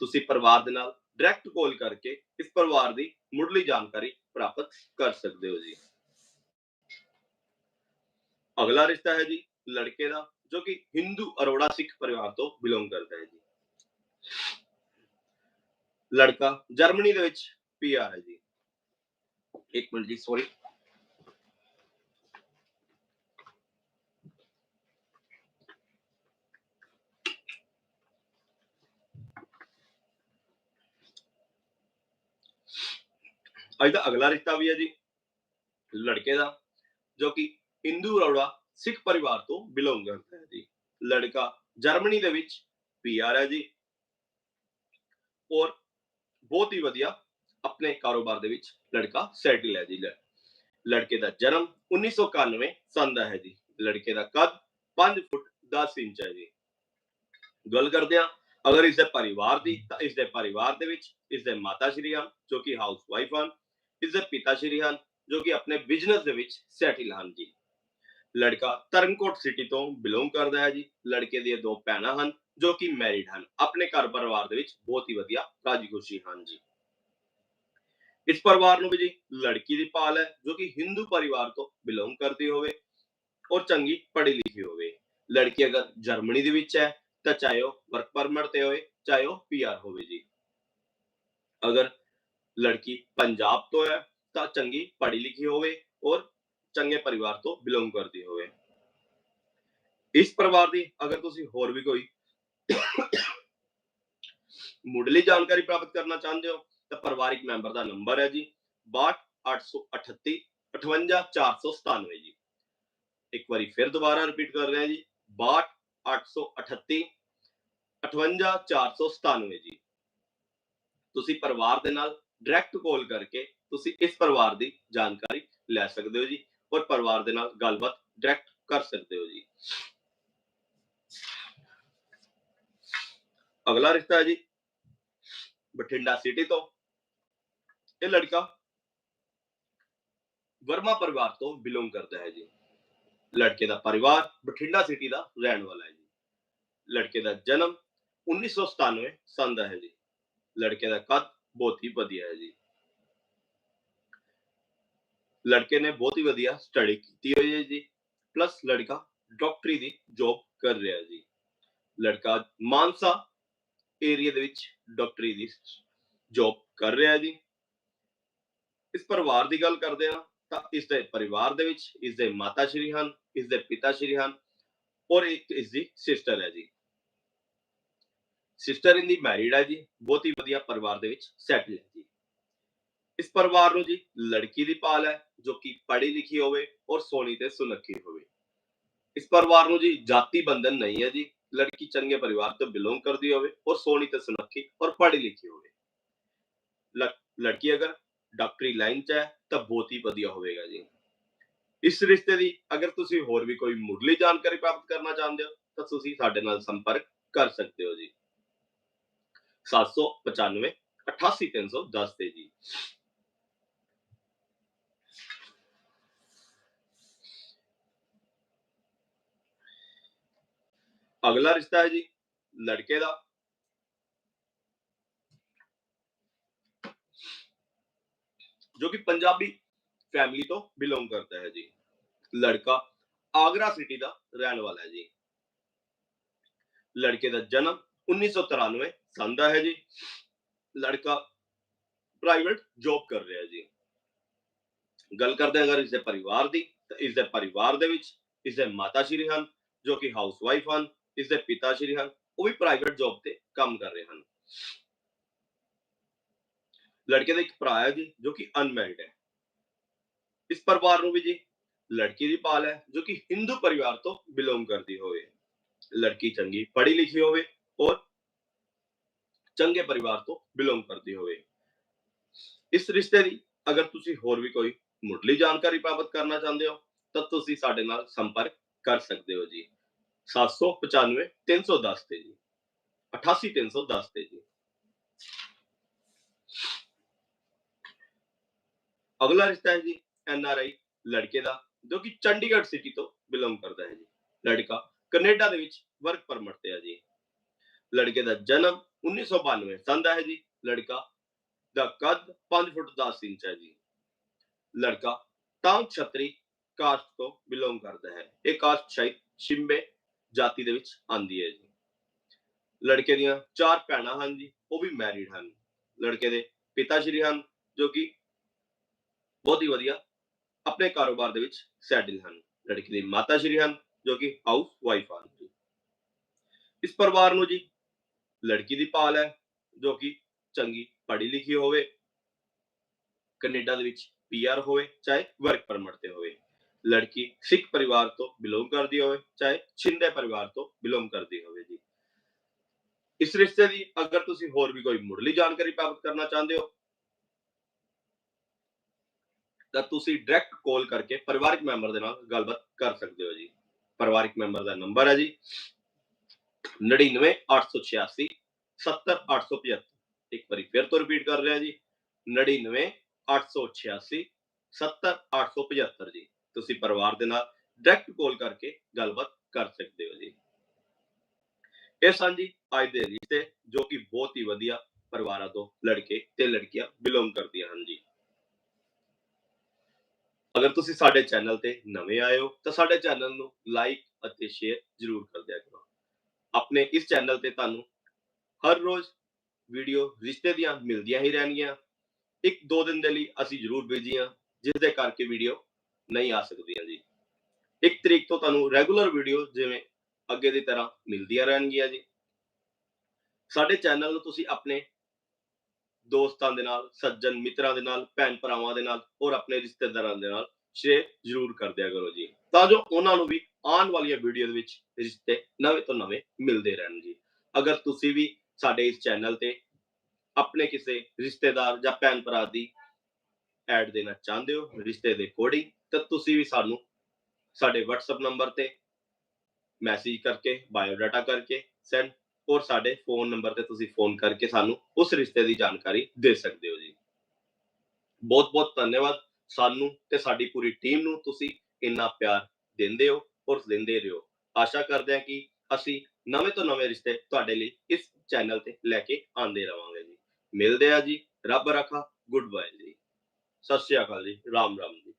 ਤੁਸੀਂ ਪਰਿਵਾਰ ਦੇ ਨਾਲ ਡਾਇਰੈਕਟ ਕਾਲ ਕਰਕੇ ਇਸ ਪਰਿਵਾਰ ਦੀ ਮੁੱਢਲੀ ਜਾਣਕਾਰੀ ਪ੍ਰਾਪਤ ਕਰ ਸਕਦੇ ਹੋ ਜੀ। ਅਗਲਾ ਰਿਸ਼ਤਾ ਹੈ ਜੀ ਲੜਕੇ ਦਾ, ਜੋ ਕਿ ਹਿੰਦੂ ਅਰੋੜਾ ਸਿੱਖ ਪਰਿਵਾਰ ਤੋਂ ਬਿਲੋਂਗ ਕਰਦਾ ਹੈ ਜੀ। ਲੜਕਾ ਜਰਮਨੀ ਦੇ ਵਿੱਚ ਪੀਆਰ ਹੈ ਜੀ। ਇੱਕ ਮਿੰਟ ਜੀ ਸੌਰੀ ਅੱਜ ਦਾ ਅਗਲਾ ਰਿਸ਼ਤਾ ਵੀ ਹੈ ਜੀ, ਲੜਕੇ ਦਾ, ਜੋ ਕਿ ਹਿੰਦੂ ਅਰੋੜਾ ਸਿੱਖ ਪਰਿਵਾਰ ਤੋਂ ਬਿਲੋਂਗ ਕਰਦਾ ਹੈ ਜੀ। ਲੜਕਾ ਜਰਮਨੀ ਦੇ ਵਿੱਚ ਪੀਆਰ ਹੈ ਜੀ। ਔਰ ਬਹੁਤ ਹੀ ਵਧੀਆ ਆਪਣੇ ਕਾਰੋਬਾਰ ਦੇ ਵਿੱਚ ਲੜਕਾ ਸੈਟਲ ਹੈ ਜੀ। ਲੜਕੇ ਦਾ ਜਨਮ 1991 ਸੰਨ ਦਾ ਹੈ ਜੀ। ਲੜਕੇ ਦਾ ਕੱਦ 5 ਫੁੱਟ 10 ਇੰਚ ਹੈ ਜੀ। ਗੱਲ ਕਰਦੇ ਹਾਂ, ਅਗਰ ਇਸ ਦੇ ਪਰਿਵਾਰ ਦੀ ਤਾਂ ਇਸ ਦੇ ਪਰਿਵਾਰ ਦੇ ਵਿੱਚ ਇਸ ਦੇ ਮਾਤਾ ਸ਼੍ਰੀ ਹਨ, ਜੋ ਕਿ ਹਾਊਸ ਵਾਈਫ ਹਨ ਇਸ ਪਿਤਾ ਸ਼੍ਰੀ ਹਨ, ਜੋ ਕਿ ਆਪਣੇ ਬਿਜ਼ਨਸ ਦੇ ਵਿੱਚ ਸੈਟਲ ਹਨ ਜੀ। ਲੜਕਾ ਤਰਨਕੋਟ ਸਿਟੀ ਤੋਂ ਬਿਲੋਂਗ ਕਰਦਾ ਹੈ ਜੀ। ਲੜਕੇ ਦੀਆਂ ਦੋ ਭੈਣਾਂ ਹਨ, ਜੋ ਕਿ ਮੈਰਿਡ ਹਨ। ਆਪਣੇ ਘਰ ਪਰਿਵਾਰ ਦੇ ਵਿੱਚ ਬਹੁਤ ਹੀ ਵਧੀਆ ਰਾਜੀ ਖੁਸ਼ੀ ਹਨ ਜੀ। ਇਸ ਪਰਿਵਾਰ ਨੂੰ ਵੀ ਜੀ ਲੜਕੀ ਦੀ ਪਾਲ ਹੈ, ਜੋ ਕਿ ਹਿੰਦੂ ਪਰਿਵਾਰ ਤੋਂ ਬਿਲੋਂਗ ਕਰਦੀ ਹੋਵੇ ਔਰ ਚੰਗੀ ਪੜ੍ਹੀ ਲਿਖੀ ਹੋਵੇ। ਲੜਕੀ ਅਗਰ ਜਰਮਨੀ ਦੇ ਵਿੱਚ ਹੈ, ਤਾਂ ਚਾਹੇ ਉਹ ਵਰਕ ਪਰਮਿਟ ਤੇ ਹੋਵੇ ਚਾਹੇ ਉਹ ਪੀਆਰ ਹੋਵੇ ਜੀ। ਅਗਰ ਲੜਕੀ ਪੰਜਾਬ ਤੋਂ ਹੈ, ਤਾਂ ਚੰਗੀ ਪੜ੍ਹੀ ਲਿਖੀ ਹੋਵੇ ਔਰ ਚੰਗੇ ਪਰਿਵਾਰ ਤੋਂ ਬਿਲੋਂਗ ਕਰਦੀ ਹੋਵੇ। ਇਸ ਪਰਿਵਾਰ ਦੀ ਅਗਰ ਤੁਸੀਂ ਹੋਰ ਵੀ ਕੋਈ ਮੁੱਢਲੀ ਜਾਣਕਾਰੀ ਪ੍ਰਾਪਤ ਕਰਨਾ ਚਾਹੁੰਦੇ ਹੋ, ਤਾਂ ਪਰਿਵਾਰਿਕ ਮੈਂਬਰ ਦਾ ਨੰਬਰ ਹੈ ਜੀ 62838 58497 ਜੀ। ਇੱਕ ਵਾਰੀ ਫਿਰ ਦੁਬਾਰਾ ਰਿਪੀਟ ਕਰ ਰਹੇ ਹਾਂ ਜੀ 62838 58497 ਜੀ। ਤੁਸੀਂ ਪਰਿਵਾਰ ਦੇ ਨਾਲ ਡਾਇਰੈਕਟ ਕਾਲ ਕਰਕੇ ਤੁਸੀਂ ਇਸ ਪਰਿਵਾਰ ਦੀ ਜਾਣਕਾਰੀ ਲੈ ਸਕਦੇ ਹੋ ਜੀ ਔਰ ਪਰਿਵਾਰ ਦੇ ਨਾਲ ਗੱਲਬਾਤ ਡਾਇਰੈਕਟ ਕਰ ਸਕਦੇ ਹੋ ਜੀ। ਅਗਲਾ ਰਿਸ਼ਤਾ ਹੈ ਜੀ ਬਠਿੰਡਾ ਸਿਟੀ ਤੋਂ। ਇਹ ਲੜਕਾ ਵਰਮਾ ਪਰਿਵਾਰ ਤੋਂ ਬਿਲੋਂਗ ਕਰਦਾ ਹੈ ਜੀ। ਲੜਕੇ ਦਾ ਪਰਿਵਾਰ ਬਠਿੰਡਾ ਸਿਟੀ ਦਾ ਰਹਿਣ ਵਾਲਾ ਹੈ ਜੀ। ਲੜਕੇ ਦਾ ਜਨਮ 1997 ਸੰਨ ਦਾ ਹੈ ਜੀ। ਲੜਕੇ ਦਾ ਕੱਦ ਬਹੁਤ ਹੀ ਵਧੀਆ ਹੈ ਜੀ। ਲੜਕੇ ਨੇ ਬਹੁਤ ਹੀ ਵਧੀਆ ਸਟੱਡੀ ਕੀਤੀ ਹੋਈ ਹੈ ਜੀ। ਪਲੱਸ ਲੜਕਾ ਡਾਕਟਰੀ ਦੀ ਜੌਬ ਕਰ ਰਿਹਾ ਜੀ। ਲੜਕਾ ਮਾਨਸਾ ਏਰੀਆ ਦੇ ਵਿੱਚ ਡਾਕਟਰੀ ਦੀ ਜੌਬ ਕਰ ਰਿਹਾ ਜੀ। ਇਸ ਪਰਿਵਾਰ ਦੀ ਗੱਲ ਕਰਦੇ ਹਾਂ ਤਾਂ ਇਸ ਦੇ ਪਰਿਵਾਰ ਦੇ ਵਿੱਚ ਇਸ ਦੇ ਮਾਤਾ ਸ਼੍ਰੀ ਹਨ, ਇਸ ਦੇ ਪਿਤਾ ਸ਼੍ਰੀ ਹਨ ਔਰ ਇੱਕ ਇਸ ਦੀ ਸਿਸਟਰ ਹੈ ਜੀ। ਸਿਸਟਰ ਇਨ ਦੀ ਮੈਰਿਡ ਹੈ ਜੀ, ਬਹੁਤ ਹੀ ਵਧੀਆ ਪਰਿਵਾਰ ਦੇ ਵਿੱਚ ਸੈਟਲ ਹੈ ਜੀ। ਇਸ ਪਰਿਵਾਰ ਨੂੰ ਜੀ ਲੜਕੀ ਦੀ ਪਾਲ ਹੈ, ਜੋ ਕਿ ਪੜ੍ਹੀ ਲਿਖੀ ਹੋਵੇ ਔਰ ਸੋਹਣੀ ਤੇ ਸੁਨੱਖੀ ਹੋਵੇ। ਇਸ ਪਰਿਵਾਰ ਨੂੰ ਜੀ ਜਾਤੀ ਬੰਧਨ ਨਹੀਂ ਹੈ ਜੀ, ਲੜਕੀ ਚੰਗੇ ਪਰਿਵਾਰ ਤੋਂ ਬਿਲੋਂਗ ਕਰਦੀ ਹੋਵੇ ਔਰ ਸੋਹਣੀ ਤੇ ਸੁਨੱਖੀ ਔਰ ਪੜ੍ਹੀ ਲਿਖੀ ਹੋਵੇ। ਲੜਕੀ ਅਗਰ ਡਾਕਟਰੀ ਲਾਈਨ 'ਚ ਹੈ, ਤਾਂ ਬਹੁਤ ਹੀ ਵਧੀਆ ਹੋਵੇਗਾ ਜੀ। ਇਸ ਰਿਸ਼ਤੇ ਦੀ ਅਗਰ ਤੁਸੀਂ ਹੋਰ ਵੀ ਕੋਈ ਮੁੱਢਲੀ ਜਾਣਕਾਰੀ ਪ੍ਰਾਪਤ ਕਰਨਾ ਚਾਹੁੰਦੇ ਹੋ, ਤਾਂ ਤੁਸੀਂ ਸਾਡੇ ਨਾਲ ਸੰਪਰਕ ਕਰ ਸਕਦੇ ਹੋ ਜੀ। 795 88310 ਤੇ ਜੀ। ਅਗਲਾ ਰਿਸ਼ਤਾ ਹੈ ਜੀ ਲੜਕੇ ਦਾ। ਜੋ ਕਿ ਪੰਜਾਬੀ ਫੈਮਿਲੀ ਤੋਂ ਬਿਲੋਂਗ ਕਰਦਾ ਹੈ ਜੀ। ਲੜਕਾ ਆਗਰਾ ਸਿਟੀ ਦਾ ਰਹਿਣ ਵਾਲਾ ਹੈ ਜੀ। ਲੜਕੇ ਦਾ ਜਨਮ 1993 ਸਾਲ ਦਾ ਹੈ ਜੀ। ਲੜਕਾ ਪ੍ਰਾਈਵੇਟ ਜੌਬ ਕਰ ਰਿਹਾ ਜੀ। ਗੱਲ ਕਰਦੇ ਅਗਰ ਇਸ ਦੇ ਪਰਿਵਾਰ ਦੀ, ਤਾਂ ਇਸ ਦੇ ਪਰਿਵਾਰ ਦੇ ਵਿੱਚ ਇਸ ਦੇ ਮਾਤਾ ਸ਼੍ਰੀ ਹਨ, ਜੋ ਕਿ ਹਾਊਸ ਵਾਈਫ ਹਨ ਇਸ ਦੇ ਪਿਤਾ ਸ਼੍ਰੀ ਹਨ, ਉਹ ਵੀ ਪ੍ਰਾਈਵੇਟ ਜੌਬ ਤੇ ਕੰਮ ਕਰ ਰਹੇ ਹਨ। ਲੜਕੇ ਦਾ ਇੱਕ ਭਰਾ ਹੈ ਜੀ, ਜੋ ਕਿ ਅਨਮੈਰਿਡ ਹੈ। ਇਸ ਪਰਿਵਾਰ ਨੂੰ ਵੀ ਜੀ, ਲੜਕੀ ਦੀ ਪਾਲ ਹੈ, ਜੋ ਕਿ ਹਿੰਦੂ ਪਰਿਵਾਰ ਤੋਂ ਬਿਲੋਂਗ ਕਰਦੀ ਹੋਵੇ। ਲੜਕੀ ਚੰਗੀ ਪੜ੍ਹੀ ਲਿਖੀ ਹੋਵੇ ਔਰ ਚੰਗੇ ਪਰਿਵਾਰ ਤੋਂ ਬਿਲੋਂਗ ਕਰਦੀ ਹੋਵੇ। ਇਸ ਰਿਸ਼ਤੇ ਦੀ ਅਗਰ ਤੁਸੀਂ ਹੋਰ ਵੀ ਕੋਈ ਮੁੱਢਲੀ ਜਾਣਕਾਰੀ ਪ੍ਰਾਪਤ ਕਰਨਾ ਚਾਹੁੰਦੇ ਹੋ, ਤਾਂ ਤੁਸੀਂ ਸਾਡੇ ਨਾਲ ਸੰਪਰਕ ਕਰ ਸਕਦੇ ਹੋ ਜੀ। 795 310 ਤੇ ਜੀ। 88310 ਤੇ ਜੀ। ਅਗਲਾ ਰਿਸ਼ਤਾ ਹੈ ਜੀ ਐਨ ਆਰ ਆਈ ਲੜਕੇ ਦਾ, ਜੋ ਕਿ ਚੰਡੀਗੜ੍ਹ ਸਿਟੀ ਤੋਂ ਬਿਲੋਂਗ ਕਰਦਾ ਹੈ ਜੀ। ਲੜਕਾ ਕੈਨੇਡਾ ਦੇ ਵਿੱਚ ਵਰਕ ਪਰਮਿਟ ਤੇ ਹੈ ਜੀ। ਲੜਕੇ ਦਾ ਜਨਮ 1992 ਸੰਨ ਦਾ ਹੈ ਜੀ। ਲੜਕਾ ਦਾ ਕੱਦ 5 ਫੁੱਟ 10 ਇੰਚ ਹੈ ਜੀ। ਲੜਕਾ ਤਾਂਗ ਛਤਰੀ ਕਾਸਟ ਤੋਂ ਬਿਲੋਂਗ ਕਰਦਾ ਹੈ। ਇਹ ਕਾਸਟ ਸ਼ਾਇਦ ਸ਼ਿੰਬੇ ਜਾਤੀ ਦੇ ਵਿੱਚ ਆਂਦੀ ਹੈ ਜੀ। ਲੜਕੇ ਦੀਆਂ ਚਾਰ ਭੈਣਾਂ ਹਨ ਜੀ, ਉਹ ਵੀ ਮੈਰਿਡ ਹਨ। ਲੜਕੇ ਦੇ ਪਿਤਾ ਸ਼੍ਰੀ ਹਨ, ਜੋ ਕਿ ਬਹੁਤ ਹੀ ਵਧੀਆ ਆਪਣੇ ਕਾਰੋਬਾਰ ਦੇ ਵਿੱਚ ਸੈਟਲ ਹਨ। ਲੜਕੀ ਦੀ ਮਾਤਾ ਸ਼੍ਰੀ ਹਨ, ਜੋ ਕਿ ਹਾਊਸ ਵਾਈਫ ਹਨ ਇਸ ਪਰਿਵਾਰ ਨੂੰ ਜੀ ਲੜਕੀ ਦੀ ਭਾਲ ਹੈ, ਜੋ ਕਿ ਚੰਗੀ ਪੜ੍ਹੀ ਲਿਖੀ ਹੋਵੇ, ਕੈਨੇਡਾ ਦੇ ਵਿੱਚ ਪੀਆਰ ਹੋਵੇ, ਚਾਹੇ ਵਰਕ ਪਰਮਿਟ ਤੇ ਹੋਵੇ। ਲੜਕੀ ਸਿੱਖ ਪਰਿਵਾਰ ਤੋਂ ਬਿਲੋਂਗ ਕਰਦੀ ਹੋਵੇ, ਚਾਹੇ ਛਿੰਦੇ ਪਰਿਵਾਰ ਤੋਂ ਬਿਲੋਂਗ ਕਰਦੀ ਹੋਵੇ ਜੀ। ਇਸ ਰਿਸ਼ਤੇ ਦੀ ਅਗਰ ਤੁਸੀਂ ਹੋਰ ਵੀ ਕੋਈ ਮੁੱਢਲੀ ਜਾਣਕਾਰੀ ਪ੍ਰਾਪਤ ਕਰਨਾ ਚਾਹੁੰਦੇ ਹੋ, ਤਾਂ ਤੁਸੀਂ ਡਾਇਰੈਕਟ ਕਾਲ ਕਰਕੇ ਪਰਿਵਾਰਕ ਮੈਂਬਰ ਦੇ ਨਾਲ ਗੱਲਬਾਤ ਕਰ ਸਕਦੇ ਹੋ ਜੀ। ਪਰਿਵਾਰਕ ਮੈਂਬਰ ਦਾ ਨੰਬਰ ਹੈ ਜੀ। 99886 70875 ਇੱਕ ਵਾਰੀ ਫਿਰ ਤੋਂ ਰਿਪੀਟ ਕਰ ਰਿਹਾ ਜੀ। 99886 70875 ਜੀ। ਤੁਸੀਂ ਪਰਿਵਾਰ ਦੇ ਨਾਲ ਡਾਇਰੈਕਟ ਕਾਲ ਕਰਕੇ ਗੱਲਬਾਤ ਕਰ ਸਕਦੇ ਹੋ ਜੀ। ਇਹ ਸਨ ਜੀ ਅੱਜ ਦੇ ਰਿਸ਼ਤੇ ਜੋ ਕਿ ਬਹੁਤ ਹੀ ਵਧੀਆ ਪਰਿਵਾਰਾਂ ਤੋਂ ਲੜਕੇ ਤੇ ਲੜਕੀਆਂ ਬਿਲੋਂਗ ਕਰਦੀਆਂ ਹਨ ਜੀ। ਅਗਰ ਤੁਸੀਂ ਸਾਡੇ ਚੈਨਲ ਤੇ ਨਵੇਂ ਆਏ ਹੋ ਤਾਂ ਸਾਡੇ ਚੈਨਲ ਨੂੰ ਲਾਈਕ ਅਤੇ ਸ਼ੇਅਰ ਜ਼ਰੂਰ ਕਰ ਦਿਆ ਕਰੋ। ਆਪਣੇ ਇਸ ਚੈਨਲ ਤੇ ਤੁਹਾਨੂੰ ਹਰ ਰੋਜ਼ ਵੀਡੀਓ ਰਿਸ਼ਤੇ ਦੀਆਂ ਮਿਲਦੀਆਂ ਹੀ ਰਹਿਣਗੀਆਂ। ਇੱਕ ਦੋ ਦਿਨ ਦੇ ਲਈ ਅਸੀਂ ਜ਼ਰੂਰ ਬਿਜ਼ੀ ਹਾਂ, ਜਿਸ ਦੇ ਕਰਕੇ ਵੀਡੀਓ ਨਹੀਂ ਆ ਸਕਦੀਆਂ ਜੀ। ਇੱਕ ਤਰੀਕ ਤੋਂ ਤੁਹਾਨੂੰ ਰੈਗੂਲਰ ਵੀਡੀਓ ਜਿਵੇਂ ਅੱਗੇ ਦੀ ਤਰ੍ਹਾਂ ਮਿਲਦੀਆਂ ਰਹਿਣਗੀਆਂ ਜੀ। ਸਾਡੇ ਚੈਨਲ ਨੂੰ ਤੁਸੀਂ ਆਪਣੇ ਦੋਸਤਾਂ ਦੇ ਨਾਲ, ਸੱਜਣ ਮਿੱਤਰਾਂ ਦੇ ਨਾਲ, ਭੈਣ ਭਰਾਵਾਂ ਦੇ ਨਾਲ ਔਰ ਆਪਣੇ ਰਿਸ਼ਤੇਦਾਰਾਂ ਦੇ ਨਾਲ ਸ਼ੇਅਰ ਜ਼ਰੂਰ ਕਰ ਦਿਆ ਕਰੋ ਜੀ। ਤਾਂ ਜੋ ਉਹਨਾਂ ਨੂੰ ਵੀ ਆਉਣ ਵਾਲੀਆਂ ਵੀਡੀਓ ਦੇ ਵਿੱਚ ਰਿਸ਼ਤੇ ਨਵੇਂ ਤੋਂ ਨਵੇਂ ਮਿਲਦੇ ਰਹਿਣ ਜੀ। ਅਗਰ ਤੁਸੀਂ ਵੀ ਸਾਡੇ ਇਸ ਚੈਨਲ ਤੇ ਆਪਣੇ ਕਿਸੇ ਰਿਸ਼ਤੇਦਾਰ ਜਾਂ ਭੈਣ ਭਰਾ ਦੀ ਐਡ ਦੇਣਾ ਚਾਹੁੰਦੇ ਹੋ, ਰਿਸ਼ਤੇ ਦੇ ਕੋਡਿੰਗ ਤਾਂ ਤੁਸੀਂ ਵੀ ਸਾਨੂੰ ਸਾਡੇ WhatsApp ਨੰਬਰ ਤੇ ਮੈਸੇਜ ਕਰਕੇ ਬਾਇਓ ਡਾਟਾ ਕਰਕੇ ਸੈਂਡ ਔਰ ਸਾਡੇ ਫੋਨ ਨੰਬਰ ਤੇ ਤੁਸੀਂ ਫੋਨ ਕਰਕੇ ਸਾਨੂੰ ਉਸ ਰਿਸ਼ਤੇ ਦੀ ਜਾਣਕਾਰੀ ਦੇ ਸਕਦੇ ਹੋ ਜੀ। ਬਹੁਤ ਬਹੁਤ ਧੰਨਵਾਦ ਸਾਨੂੰ ਤੇ ਸਾਡੀ ਪੂਰੀ ਟੀਮ ਨੂੰ ਤੁਸੀਂ ਇੰਨਾ ਪਿਆਰ ਦਿੰਦੇ ਹੋ। ਔਰ ਦਿੰਦੇ ਰਹੋ। ਆਸ਼ਾ ਕਰਦੇ ਹਾਂ ਕਿ ਅਸੀਂ ਨਵੇਂ ਤੋਂ ਨਵੇਂ ਰਿਸ਼ਤੇ ਤੁਹਾਡੇ ਲਈ ਇਸ ਚੈਨਲ ਤੇ ਲੈ ਕੇ ਆਉਂਦੇ ਰਵਾਂਗੇ ਜੀ। ਮਿਲਦੇ ਆ ਜੀ। ਰੱਬ ਰੱਖਾ। ਗੁੱਡ ਬਾਏ ਜੀ। ਸਤਿ ਸ਼੍ਰੀ ਅਕਾਲ ਜੀ। ਰਾਮ ਰਾਮ ਜੀ।